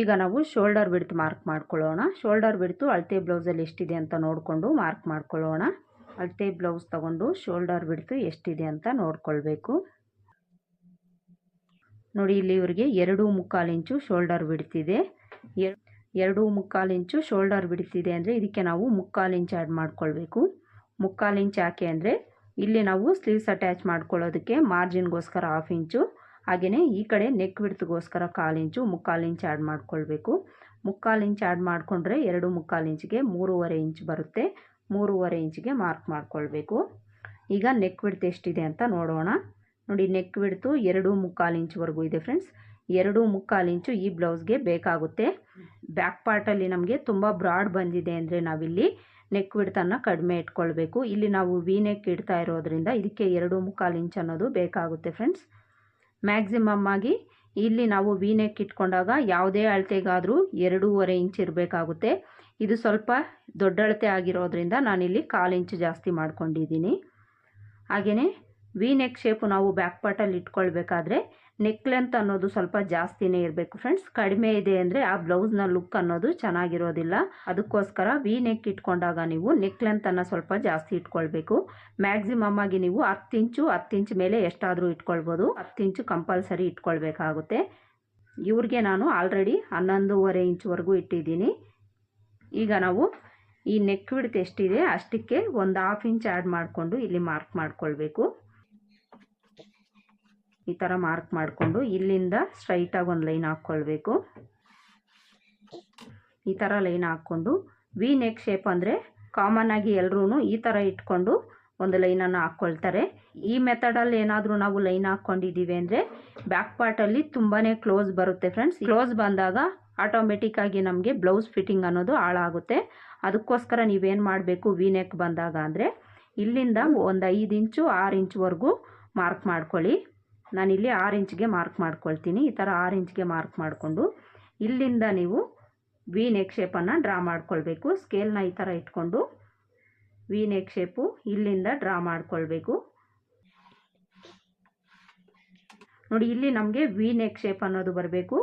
ಈಗ ನಾವು ಶೋಲ್ಡರ್ ಬಿಡ್ತು ಮಾರ್ಕ್ ಮಾಡ್ಕೊಳ್ಳೋಣ. ಶೋಲ್ಡರ್ ಬಿಡ್ತು ಅಳತೆ ಬ್ಲೌಸಲ್ಲಿ ಎಷ್ಟಿದೆ ಅಂತ ನೋಡಿಕೊಂಡು ಮಾರ್ಕ್ ಮಾಡ್ಕೊಳ್ಳೋಣ. ಅಳತೆ ಬ್ಲೌಸ್ ತಗೊಂಡು ಶೋಲ್ಡರ್ ಬಿಡ್ತು ಎಷ್ಟಿದೆ ಅಂತ ನೋಡ್ಕೊಳ್ಬೇಕು. ನೋಡಿ, ಇಲ್ಲಿ ಇವರಿಗೆ ಎರಡು ಮುಕ್ಕಾಲು ಇಂಚು ಶೋಲ್ಡರ್ ಬಿಡ್ತಿದೆ ಎರಡು ಮುಕ್ಕಾಲು ಇಂಚು ಶೋಲ್ಡರ್ ಬಿಡ್ತಿದೆ ಅಂದರೆ ಇದಕ್ಕೆ ನಾವು ಮುಕ್ಕಾಲು ಇಂಚು ಆ್ಯಡ್ ಮಾಡ್ಕೊಳ್ಬೇಕು. ಮುಕ್ಕಾಲು ಇಂಚ್ ಯಾಕೆ ಅಂದರೆ ಇಲ್ಲಿ ನಾವು ಸ್ಲೀವ್ಸ್ ಅಟ್ಯಾಚ್ ಮಾಡ್ಕೊಳ್ಳೋದಕ್ಕೆ ಮಾರ್ಜಿನ್ಗೋಸ್ಕರ ಹಾಫ್ ಇಂಚು ಹಾಗೆಯೇ ಈ ಕಡೆ ನೆಕ್ ಬಿಡ್ತಗೋಸ್ಕರ ಕಾಲು ಇಂಚು ಮುಕ್ಕಾಲು ಇಂಚು ಆ್ಯಡ್ ಮಾಡ್ಕೊಳ್ಬೇಕು. ಮುಕ್ಕಾಲು ಇಂಚು ಆ್ಯಡ್ ಮಾಡಿಕೊಂಡ್ರೆ ಎರಡು ಮುಕ್ಕಾಲು ಇಂಚಿಗೆ ಮೂರುವರೆ ಇಂಚ್ ಬರುತ್ತೆ. ಮೂರುವರೆ ಇಂಚಿಗೆ ಮಾರ್ಕ್ ಮಾಡ್ಕೊಳ್ಬೇಕು. ಈಗ ನೆಕ್ ಬಿಡ್ತ್ ಎಷ್ಟಿದೆ ಅಂತ ನೋಡೋಣ. ನೋಡಿ ನೆಕ್ ಬಿಡ್ತು ಎರಡು ಮುಕ್ಕಾಲು ಇಂಚ್ವರೆಗೂ ಇದೆ ಫ್ರೆಂಡ್ಸ್ ಎರಡು ಮುಕ್ಕಾಲು ಇಂಚು ಈ ಬ್ಲೌಸ್ಗೆ ಬೇಕಾಗುತ್ತೆ. ಬ್ಯಾಕ್ ಪಾರ್ಟಲ್ಲಿ ನಮಗೆ ತುಂಬ ಬ್ರಾಡ್ ಬಂದಿದೆ ಅಂದರೆ ನಾವಿಲ್ಲಿ ನೆಕ್ ಬಿಡ್ತನ್ನು ಕಡಿಮೆ ಇಟ್ಕೊಳ್ಬೇಕು. ಇಲ್ಲಿ ನಾವು ವಿ ನೆಕ್ ಇಡ್ತಾ ಇರೋದ್ರಿಂದ ಇದಕ್ಕೆ ಎರಡು ಮುಕ್ಕಾಲು ಇಂಚ್ ಅನ್ನೋದು ಬೇಕಾಗುತ್ತೆ ಫ್ರೆಂಡ್ಸ್ ಮ್ಯಾಕ್ಸಿಮಮ್ ಆಗಿ ಇಲ್ಲಿ ನಾವು ವಿ ನೆಕ್ ಇಟ್ಕೊಂಡಾಗ ಯಾವುದೇ ಅಳತೆಗಾದರೂ ಎರಡೂವರೆ ಇಂಚ್ ಇರಬೇಕಾಗುತ್ತೆ. ಇದು ಸ್ವಲ್ಪ ದೊಡ್ಡ ಅಳತೆ ಆಗಿರೋದ್ರಿಂದ ನಾನಿಲ್ಲಿ ಕಾಲು ಇಂಚು ಜಾಸ್ತಿ ಮಾಡ್ಕೊಂಡಿದ್ದೀನಿ. ಹಾಗೆಯೇ ವಿ ನೆಕ್ ಶೇಪು ನಾವು ಬ್ಯಾಕ್ ಪಾರ್ಟಲ್ಲಿ ಇಟ್ಕೊಳ್ಬೇಕಾದ್ರೆ ನೆಕ್ ಲೆಂತ್ ಅನ್ನೋದು ಸ್ವಲ್ಪ ಜಾಸ್ತಿನೇ ಇರಬೇಕು ಫ್ರೆಂಡ್ಸ್ ಕಡಿಮೆ ಇದೆ ಅಂದರೆ ಆ ಬ್ಲೌಸ್ನ ಲುಕ್ ಅನ್ನೋದು ಚೆನ್ನಾಗಿರೋದಿಲ್ಲ. ಅದಕ್ಕೋಸ್ಕರ ವಿ ನೆಕ್ ಇಟ್ಕೊಂಡಾಗ ನೀವು ನೆಕ್ ಲೆಂತನ್ನು ಸ್ವಲ್ಪ ಜಾಸ್ತಿ ಇಟ್ಕೊಳ್ಬೇಕು. ಮ್ಯಾಕ್ಸಿಮಮ್ ಆಗಿ ನೀವು ಹತ್ತು ಇಂಚು ಹತ್ತು ಇಂಚು ಮೇಲೆ ಎಷ್ಟಾದರೂ ಇಟ್ಕೊಳ್ಬೋದು. ಹತ್ತು ಇಂಚು ಕಂಪಲ್ಸರಿ ಇಟ್ಕೊಳ್ಬೇಕಾಗುತ್ತೆ. ಇವ್ರಿಗೆ ನಾನು ಆಲ್ರೆಡಿ ಹನ್ನೊಂದೂವರೆ ಇಂಚ್ವರೆಗೂ ಇಟ್ಟಿದ್ದೀನಿ. ಈಗ ನಾವು ಈ ನೆಕ್ ವಿಡ್ತ್ ಎಷ್ಟಿದೆ ಅಷ್ಟಕ್ಕೆ ಒಂದು ಹಾಫ್ ಇಂಚ್ ಆ್ಯಡ್ ಮಾಡಿಕೊಂಡು ಇಲ್ಲಿ ಮಾರ್ಕ್ ಮಾಡ್ಕೊಳ್ಬೇಕು. ಈ ಥರ ಮಾರ್ಕ್ ಮಾಡಿಕೊಂಡು ಇಲ್ಲಿಂದ ಸ್ಟ್ರೈಟಾಗಿ ಒಂದು ಲೈನ್ ಹಾಕ್ಕೊಳ್ಬೇಕು. ಈ ಥರ ಲೈನ್ ಹಾಕ್ಕೊಂಡು ವಿ ನೆಕ್ ಶೇಪ್ ಅಂದರೆ ಕಾಮನ್ ಆಗಿ ಎಲ್ಲರೂ ಈ ಥರ ಇಟ್ಕೊಂಡು ಒಂದು ಲೈನನ್ನು ಹಾಕ್ಕೊಳ್ತಾರೆ. ಈ ಮೆಥಡಲ್ಲಿ ಏನಾದರೂ ನಾವು ಲೈನ್ ಹಾಕ್ಕೊಂಡಿದ್ದೀವಿ ಅಂದರೆ ಬ್ಯಾಕ್ ಪಾರ್ಟಲ್ಲಿ ತುಂಬಾ ಕ್ಲೋಸ್ ಬರುತ್ತೆ ಫ್ರೆಂಡ್ಸ್ ಕ್ಲೋಸ್ ಬಂದಾಗ ಆಟೋಮೆಟಿಕ್ಕಾಗಿ ನಮಗೆ ಬ್ಲೌಸ್ ಫಿಟ್ಟಿಂಗ್ ಅನ್ನೋದು ಹಾಳಾಗುತ್ತೆ. ಅದಕ್ಕೋಸ್ಕರ ನೀವೇನು ಮಾಡಬೇಕು ವಿ ನೆಕ್ ಬಂದಾಗ ಅಂದರೆ ಇಲ್ಲಿಂದ ಒಂದು ಐದು ಇಂಚು ಆರು ಇಂಚ್ವರೆಗೂ ಮಾರ್ಕ್ ಮಾಡ್ಕೊಳ್ಳಿ. ನಾನಿಲ್ಲಿ ಆರು ಇಂಚ್ಗೆ ಮಾರ್ಕ್ ಮಾಡ್ಕೊಳ್ತೀನಿ. ಈ ಥರ ಆರು ಇಂಚ್ಗೆ ಮಾರ್ಕ್ ಮಾಡಿಕೊಂಡು ಇಲ್ಲಿಂದ ನೀವು ವಿ ನೆಕ್ ಶೇಪನ್ನು ಡ್ರಾ ಮಾಡ್ಕೊಳ್ಬೇಕು. ಸ್ಕೇಲ್ನ ಈ ಥರ ಇಟ್ಕೊಂಡು ವಿ ನೆಕ್ ಶೇಪು ಇಲ್ಲಿಂದ ಡ್ರಾ ಮಾಡ್ಕೊಳ್ಬೇಕು. ನೋಡಿ, ಇಲ್ಲಿ ನಮಗೆ ವಿ ನೆಕ್ ಶೇಪ್ ಅನ್ನೋದು ಬರಬೇಕು.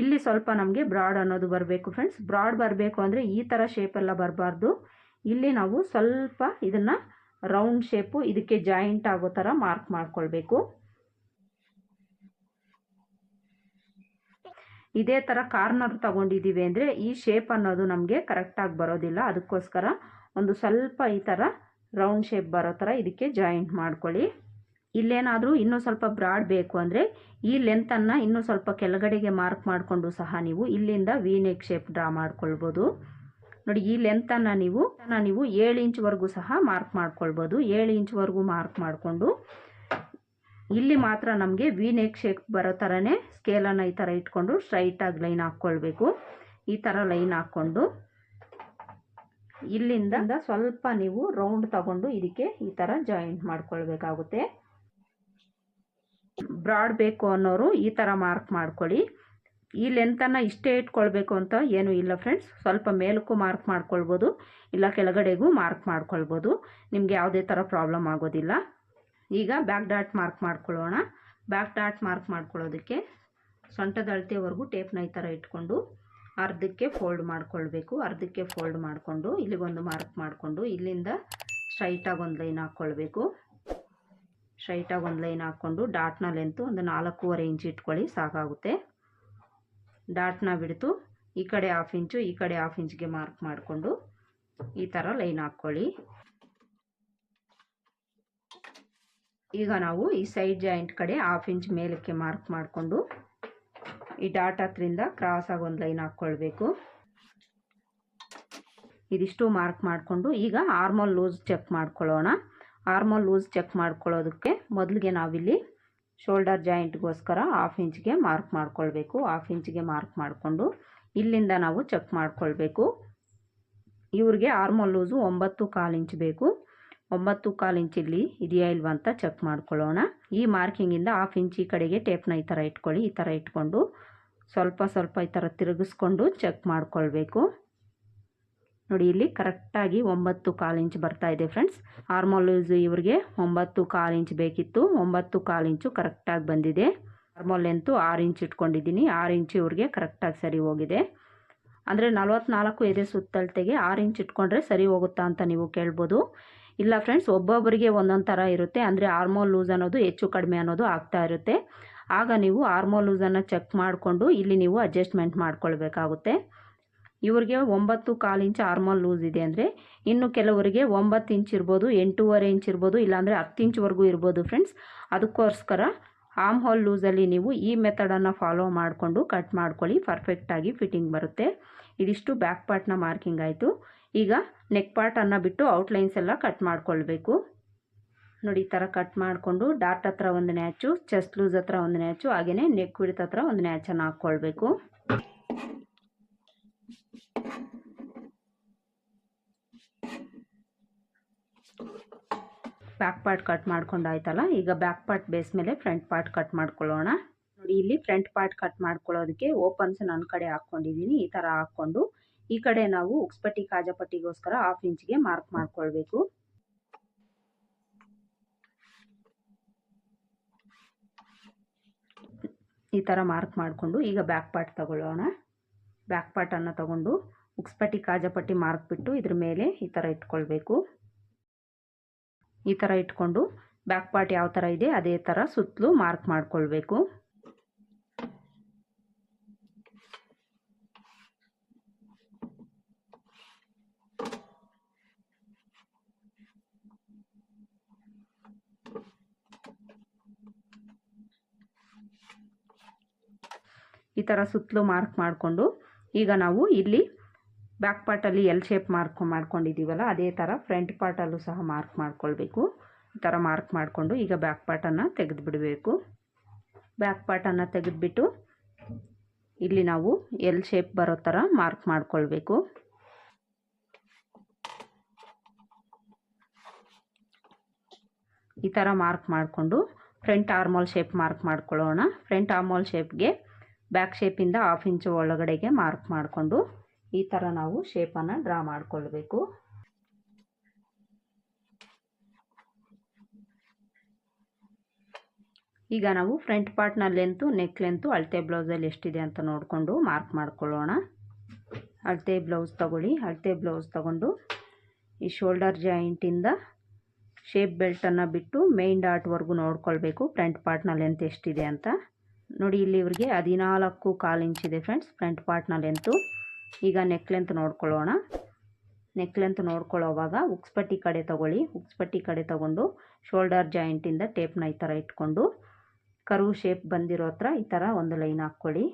ಇಲ್ಲಿ ಸ್ವಲ್ಪ ನಮಗೆ ಬ್ರಾಡ್ ಅನ್ನೋದು ಬರಬೇಕು ಫ್ರೆಂಡ್ಸ್ ಬ್ರಾಡ್ ಬರಬೇಕು ಅಂದರೆ ಈ ಥರ ಶೇಪೆಲ್ಲ ಬರಬಾರ್ದು. ಇಲ್ಲಿ ನಾವು ಸ್ವಲ್ಪ ಇದನ್ನು ರೌಂಡ್ ಶೇಪು ಇದಕ್ಕೆ ಜಾಯಿಂಟ್ ಆಗೋ ಥರ ಮಾರ್ಕ್ ಮಾಡ್ಕೊಳ್ಬೇಕು. ಇದೇ ಥರ ಕಾರ್ನರ್ ತಗೊಂಡಿದ್ದೀವಿ ಅಂದರೆ ಈ ಶೇಪ್ ಅನ್ನೋದು ನಮಗೆ ಕರೆಕ್ಟಾಗಿ ಬರೋದಿಲ್ಲ. ಅದಕ್ಕೋಸ್ಕರ ಒಂದು ಸ್ವಲ್ಪ ಈ ಥರ ರೌಂಡ್ ಶೇಪ್ ಬರೋ ಥರ ಇದಕ್ಕೆ ಜಾಯಿಂಟ್ ಮಾಡ್ಕೊಳ್ಳಿ. ಇಲ್ಲೇನಾದರೂ ಇನ್ನೂ ಸ್ವಲ್ಪ ಬ್ರಾಡ್ ಬೇಕು ಅಂದರೆ ಈ ಲೆಂತನ್ನು ಇನ್ನೂ ಸ್ವಲ್ಪ ಕೆಳಗಡೆಗೆ ಮಾರ್ಕ್ ಮಾಡಿಕೊಂಡು ಸಹ ನೀವು ಇಲ್ಲಿಂದ ವಿ ನೆಕ್ ಶೇಪ್ ಡ್ರಾ ಮಾಡ್ಕೊಳ್ಬೋದು. ನೋಡಿ, ಈ ಲೆಂತನ್ನು ನೀವು ನೀವು ಏಳು ಇಂಚ್ವರೆಗೂ ಸಹ ಮಾರ್ಕ್ ಮಾಡ್ಕೊಳ್ಬೋದು. ಏಳು ಇಂಚ್ವರೆಗೂ ಮಾರ್ಕ್ ಮಾಡಿಕೊಂಡು ಇಲ್ಲಿ ಮಾತ್ರ ನಮಗೆ ವಿ ನೆಕ್ ಶೇಪ್ ಬರೋ ಥರನೇ ಸ್ಕೇಲನ್ನು ಈ ಥರ ಇಟ್ಕೊಂಡು ಸ್ಟ್ರೈಟಾಗಿ ಲೈನ್ ಹಾಕ್ಕೊಳ್ಬೇಕು. ಈ ಥರ ಲೈನ್ ಹಾಕ್ಕೊಂಡು ಇಲ್ಲಿಂದ ಸ್ವಲ್ಪ ನೀವು ರೌಂಡ್ ತಗೊಂಡು ಇದಕ್ಕೆ ಈ ಥರ ಜಾಯಿಂಟ್ ಮಾಡ್ಕೊಳ್ಬೇಕಾಗುತ್ತೆ. ಬ್ರಾಡ್ ಬೇಕು ಅನ್ನೋರು ಈ ಥರ ಮಾರ್ಕ್ ಮಾಡ್ಕೊಳ್ಳಿ. ಈ ಲೆಂತನ್ನು ಇಷ್ಟೇ ಇಟ್ಕೊಳ್ಬೇಕು ಅಂತ ಏನೂ ಇಲ್ಲ ಫ್ರೆಂಡ್ಸ್ ಸ್ವಲ್ಪ ಮೇಲಕ್ಕೂ ಮಾರ್ಕ್ ಮಾಡ್ಕೊಳ್ಬೋದು ಇಲ್ಲ ಕೆಳಗಡೆಗೂ ಮಾರ್ಕ್ ಮಾಡ್ಕೊಳ್ಬೋದು. ನಿಮಗೆ ಯಾವುದೇ ಥರ ಪ್ರಾಬ್ಲಮ್ ಆಗೋದಿಲ್ಲ. ಈಗ ಬ್ಯಾಕ್ ಡಾಟ್ ಮಾರ್ಕ್ ಮಾಡ್ಕೊಳ್ಳೋಣ. ಬ್ಯಾಕ್ ಡಾಟ್ ಮಾರ್ಕ್ ಮಾಡ್ಕೊಳ್ಳೋದಕ್ಕೆ ಸೊಂಟದ ಅಳತೆವರೆಗೂ ಟೇಪ್ನ ಈ ಥರ ಇಟ್ಕೊಂಡು ಅರ್ಧಕ್ಕೆ ಫೋಲ್ಡ್ ಮಾಡ್ಕೊಳ್ಬೇಕು. ಅರ್ಧಕ್ಕೆ ಫೋಲ್ಡ್ ಮಾಡಿಕೊಂಡು ಇಲ್ಲಿಗೊಂದು ಮಾರ್ಕ್ ಮಾಡಿಕೊಂಡು ಇಲ್ಲಿಂದ ಸ್ಟ್ರೈಟಾಗಿ ಒಂದು ಲೈನ್ ಹಾಕ್ಕೊಳ್ಬೇಕು. ಸ್ಟ್ರೈಟಾಗಿ ಒಂದು ಲೈನ್ ಹಾಕ್ಕೊಂಡು ಡಾಟ್ನ ಲೆಂತು ಒಂದು ನಾಲ್ಕೂವರೆ ಇಂಚ್ ಇಟ್ಕೊಳ್ಳಿ, ಸಾಕಾಗುತ್ತೆ. ಡಾಟ್ನ ಬಿಡ್ತು ಈ ಕಡೆ ಹಾಫ್ ಇಂಚು ಈ ಕಡೆ ಹಾಫ್ ಇಂಚ್ಗೆ ಮಾರ್ಕ್ ಮಾಡಿಕೊಂಡು ಈ ಥರ ಲೈನ್ ಹಾಕ್ಕೊಳ್ಳಿ. ಈಗ ನಾವು ಈ ಸೈಡ್ ಜಾಯಿಂಟ್ ಕಡೆ ಹಾಫ್ ಇಂಚ್ ಮೇಲಕ್ಕೆ ಮಾರ್ಕ್ ಮಾಡಿಕೊಂಡು ಈ ಡಾಟ್ ಹತ್ರಿಂದ ಆಗಿ ಒಂದು ಲೈನ್ ಹಾಕ್ಕೊಳ್ಬೇಕು. ಇದಿಷ್ಟು ಮಾರ್ಕ್ ಮಾಡಿಕೊಂಡು ಈಗ ಆರ್ಮಲ್ ಲೂಸ್ ಚೆಕ್ ಮಾಡ್ಕೊಳ್ಳೋಣ. ಆರ್ಮಲ್ ಲೂಸ್ ಚೆಕ್ ಮಾಡ್ಕೊಳ್ಳೋದಕ್ಕೆ ಮೊದಲಿಗೆ ನಾವಿಲ್ಲಿ ಶೋಲ್ಡರ್ ಜಾಯಿಂಟ್ಗೋಸ್ಕರ ಹಾಫ್ ಇಂಚ್ಗೆ ಮಾರ್ಕ್ ಮಾಡ್ಕೊಳ್ಬೇಕು. ಹಾಫ್ ಇಂಚ್ಗೆ ಮಾರ್ಕ್ ಮಾಡಿಕೊಂಡು ಇಲ್ಲಿಂದ ನಾವು ಚೆಕ್ ಮಾಡ್ಕೊಳ್ಬೇಕು. ಇವ್ರಿಗೆ ಆರ್ಮಲ್ ಲೂಸು ಒಂಬತ್ತು ಕಾಲು ಇಂಚ್ ಬೇಕು. ಒಂಬತ್ತು ಕಾಲು ಇಂಚ್ ಇಲ್ಲಿ ಇದೆಯಾ ಇಲ್ವಾ ಅಂತ ಚೆಕ್ ಮಾಡ್ಕೊಳ್ಳೋಣ. ಈ ಮಾರ್ಕಿಂಗಿಂದ ಹಾಫ್ ಇಂಚ್ ಈ ಕಡೆಗೆ ಟೇಪ್ನ ಈ ಥರ ಇಟ್ಕೊಳ್ಳಿ, ಈ ಥರ ಇಟ್ಕೊಂಡು ಸ್ವಲ್ಪ ಸ್ವಲ್ಪ ಈ ಥರ ತಿರುಗಿಸ್ಕೊಂಡು ಚೆಕ್ ಮಾಡ್ಕೊಳ್ಬೇಕು. ನೋಡಿ ಇಲ್ಲಿ ಕರೆಕ್ಟಾಗಿ ಒಂಬತ್ತು ಕಾಲು ಇಂಚ್ ಬರ್ತಾ ಇದೆ ಫ್ರೆಂಡ್ಸ್ ಆರ್ಮಲ್ ಲೂಸ್ ಇವ್ರಿಗೆ ಒಂಬತ್ತು ಕಾಲು ಇಂಚ್ ಬೇಕಿತ್ತು, ಒಂಬತ್ತು ಕಾಲು ಇಂಚು ಕರೆಕ್ಟಾಗಿ ಬಂದಿದೆ. ಆರ್ಮಲ್ ಲೆಂತು ಆರು ಇಂಚ್ ಇಟ್ಕೊಂಡಿದ್ದೀನಿ, ಆರು ಇಂಚು ಇವ್ರಿಗೆ ಕರೆಕ್ಟಾಗಿ ಸರಿ ಹೋಗಿದೆ. ಅಂದರೆ ನಲ್ವತ್ನಾಲ್ಕು ಎದೆ ಸುತ್ತಳತೆಗೆ ಆರು ಇಂಚ್ ಇಟ್ಕೊಂಡ್ರೆ ಸರಿ ಹೋಗುತ್ತಾ ಅಂತ ನೀವು ಕೇಳ್ಬೋದು. ಇಲ್ಲ ಫ್ರೆಂಡ್ಸ್ ಒಬ್ಬೊಬ್ಬರಿಗೆ ಒಂದೊಂದು ಥರ ಇರುತ್ತೆ. ಅಂದರೆ ಆರ್ಮೋಲ್ ಲೂಸ್ ಅನ್ನೋದು ಹೆಚ್ಚು ಕಡಿಮೆ ಅನ್ನೋದು ಆಗ್ತಾ ಇರುತ್ತೆ. ಆಗ ನೀವು ಆರ್ಮೋಲ್ ಲೂಸನ್ನು ಚೆಕ್ ಮಾಡಿಕೊಂಡು ಇಲ್ಲಿ ನೀವು ಅಡ್ಜಸ್ಟ್ಮೆಂಟ್ ಮಾಡ್ಕೊಳ್ಬೇಕಾಗುತ್ತೆ. ಇವರಿಗೆ ಒಂಬತ್ತು ಕಾಲು ಇಂಚ್ ಆರ್ಮೋಲ್ ಲೂಸ್ ಇದೆ ಅಂದರೆ ಇನ್ನು ಕೆಲವರಿಗೆ ಒಂಬತ್ತು ಇಂಚ್ ಇರ್ಬೋದು, ಎಂಟೂವರೆ ಇಂಚ್ ಇರ್ಬೋದು, ಇಲ್ಲಾಂದರೆ ಹತ್ತು ಇಂಚ್ವರೆಗೂ ಇರ್ಬೋದು ಫ್ರೆಂಡ್ಸ್ ಅದಕ್ಕೋಸ್ಕರ ಆರ್ಮ್ ಹೋಲ್ ಲೂಸಲ್ಲಿ ನೀವು ಈ ಮೆಥಡನ್ನು ಫಾಲೋ ಮಾಡಿಕೊಂಡು ಕಟ್ ಮಾಡ್ಕೊಳ್ಳಿ. ಪರ್ಫೆಕ್ಟಾಗಿ ಫಿಟ್ಟಿಂಗ್ ಬರುತ್ತೆ. ಇದಿಷ್ಟು ಬ್ಯಾಕ್ ಪಾರ್ಟ್ನ ಮಾರ್ಕಿಂಗ್ ಆಯಿತು. ಈಗ ನೆಕ್ ಪಾರ್ಟನ್ನು ಬಿಟ್ಟು ಔಟ್ಲೈನ್ಸ್ ಎಲ್ಲ ಕಟ್ ಮಾಡ್ಕೊಳ್ಬೇಕು. ನೋಡಿ, ಈ ಥರ ಕಟ್ ಮಾಡಿಕೊಂಡು ಡಾಟ್ ಹತ್ರ ಒಂದು ನ್ಯಾಚು ಚೆಸ್ಟ್ ಲೂಸ್ ಹತ್ರ ಒಂದು ನ್ಯಾಚು ಹಾಗೆಯೇ ನೆಕ್ ವಿಡ್ತ್ ಹತ್ರ ಒಂದು ನ್ಯಾಚನ್ನು ಹಾಕ್ಕೊಳ್ಬೇಕು. ಬ್ಯಾಕ್ ಪಾರ್ಟ್ ಕಟ್ ಮಾಡ್ಕೊಂಡಾಯ್ತಲ್ಲ, ಈಗ ಬ್ಯಾಕ್ ಪಾರ್ಟ್ ಬೇಸ್ ಮೇಲೆ ಫ್ರಂಟ್ ಪಾರ್ಟ್ ಕಟ್ ಮಾಡ್ಕೊಳ್ಳೋಣ. ನೋಡಿ, ಇಲ್ಲಿ ಫ್ರಂಟ್ ಪಾರ್ಟ್ ಕಟ್ ಮಾಡ್ಕೊಳ್ಳೋದಕ್ಕೆ ಓಪನ್ಸ್ ನನ್ನ ಕಡೆ ಹಾಕ್ಕೊಂಡಿದ್ದೀನಿ ಈ ಥರ ಹಾಕ್ಕೊಂಡು. ಈ ಕಡೆ ನಾವು ಉಕ್ಸ್ಪಟ್ಟಿ ಕಾಜಪಟ್ಟಿಗೋಸ್ಕರ ಹಾಫ್ ಇಂಚ್ಗೆ ಮಾರ್ಕ್ ಮಾಡ್ಕೊಳ್ಬೇಕು. ಈ ಥರ ಮಾರ್ಕ್ ಮಾಡಿಕೊಂಡು, ಈಗ ಬ್ಯಾಕ್ ಪಾರ್ಟ್ ತಗೊಳ್ಳೋಣ. ಬ್ಯಾಕ್ ಪಾರ್ಟನ್ನು ತಗೊಂಡು ಉಕ್ಸ್ಪಟ್ಟಿ ಕಾಜಪಟ್ಟಿ ಮಾರ್ಕ್ ಬಿಟ್ಟು ಇದ್ರ ಮೇಲೆ ಈ ಥರ ಇಟ್ಕೊಳ್ಬೇಕು. ಈ ಥರ ಇಟ್ಕೊಂಡು ಬ್ಯಾಕ್ ಪಾರ್ಟ್ ಯಾವ ಥರ ಇದೆ, ಅದೇ ಥರ ಸುತ್ತಲೂ ಮಾರ್ಕ್ ಮಾಡ್ಕೊಳ್ಬೇಕು ಈ ಥರ ಸುತ್ತಲೂ ಮಾರ್ಕ್ ಮಾಡಿಕೊಂಡು ಈಗ ನಾವು ಇಲ್ಲಿ ಬ್ಯಾಕ್ ಪಾರ್ಟಲ್ಲಿ ಎಲ್ ಶೇಪ್ ಮಾರ್ಕ್ ಮಾಡ್ಕೊಂಡಿದ್ದೀವಲ್ಲ ಅದೇ ಥರ ಫ್ರಂಟ್ ಪಾರ್ಟಲ್ಲೂ ಸಹ ಮಾರ್ಕ್ ಮಾಡ್ಕೊಳ್ಬೇಕು. ಈ ಥರ ಮಾರ್ಕ್ ಮಾಡಿಕೊಂಡು ಈಗ ಬ್ಯಾಕ್ ಪಾರ್ಟನ್ನು ತೆಗೆದು ಬಿಡಬೇಕು ಬ್ಯಾಕ್ ಪಾರ್ಟನ್ನು ತೆಗೆದುಬಿಟ್ಟು ಇಲ್ಲಿ ನಾವು ಎಲ್ ಶೇಪ್ ಬರೋ ಥರ ಮಾರ್ಕ್ ಮಾಡ್ಕೊಳ್ಬೇಕು. ಈ ಥರ ಮಾರ್ಕ್ ಮಾಡಿಕೊಂಡು ಫ್ರಂಟ್ ಆರ್ಮೋಲ್ ಶೇಪ್ ಮಾರ್ಕ್ ಮಾಡ್ಕೊಳ್ಳೋಣ. ಫ್ರಂಟ್ ಆರ್ಮೋಲ್ ಶೇಪ್ಗೆ ಬ್ಯಾಕ್ ಶೇಪಿಂದ ಹಾಫ್ ಇಂಚು ಒಳಗಡೆಗೆ ಮಾರ್ಕ್ ಮಾಡಿಕೊಂಡು ಈ ಥರ ನಾವು ಶೇಪನ್ನು ಡ್ರಾ ಮಾಡಿಕೊಳ್ಬೇಕು. ಈಗ ನಾವು ಫ್ರಂಟ್ ಪಾರ್ಟ್ನ ಲೆಂತು ನೆಕ್ ಲೆಂತು ಅಳತೆ ಬ್ಲೌಸಲ್ಲಿ ಎಷ್ಟಿದೆ ಅಂತ ನೋಡಿಕೊಂಡು ಮಾರ್ಕ್ ಮಾಡ್ಕೊಳ್ಳೋಣ. ಅಳತೆ ಬ್ಲೌಸ್ ತಗೊಳ್ಳಿ. ಅಳತೆ ಬ್ಲೌಸ್ ತಗೊಂಡು ಈ ಶೋಲ್ಡರ್ ಜಾಯಿಂಟಿಂದ ಶೇಪ್ ಬೆಲ್ಟನ್ನು ಬಿಟ್ಟು ಮೇನ್ ಡಾಟ್ವರೆಗೂ ನೋಡ್ಕೊಳ್ಬೇಕು. ಫ್ರಂಟ್ ಪಾರ್ಟ್ನ ಲೆಂತ್ ಎಷ್ಟಿದೆ ಅಂತ. ನೋಡಿ, ಇಲ್ಲಿ ಇವ್ರಿಗೆ ಹದಿನಾಲ್ಕು ಕಾಲು ಇಂಚಿದೆ ಫ್ರೆಂಡ್ಸ್ ಫ್ರಂಟ್ ಪಾರ್ಟ್ನಲ್ಲಿ ಲೆಂತು ಈಗ ನೆಕ್ ಲೆಂತ್ ನೋಡ್ಕೊಳ್ಳೋಣ. ನೆಕ್ ಲೆಂತ್ ನೋಡ್ಕೊಳ್ಳೋವಾಗ ಉಕ್ಸ್ಪಟ್ಟಿ ಕಡೆ ತಗೊಳ್ಳಿ. ಉಕ್ಸ್ಪಟ್ಟಿ ಕಡೆ ತಗೊಂಡು ಶೋಲ್ಡರ್ ಜಾಯಿಂಟಿಂದ ಟೇಪ್ನ ಈ ಥರ ಇಟ್ಕೊಂಡು ಕರು ಶೇಪ್ ಬಂದಿರೋ ಹತ್ರ ಈ ಥರ ಒಂದು ಲೈನ್ ಹಾಕ್ಕೊಳ್ಳಿ.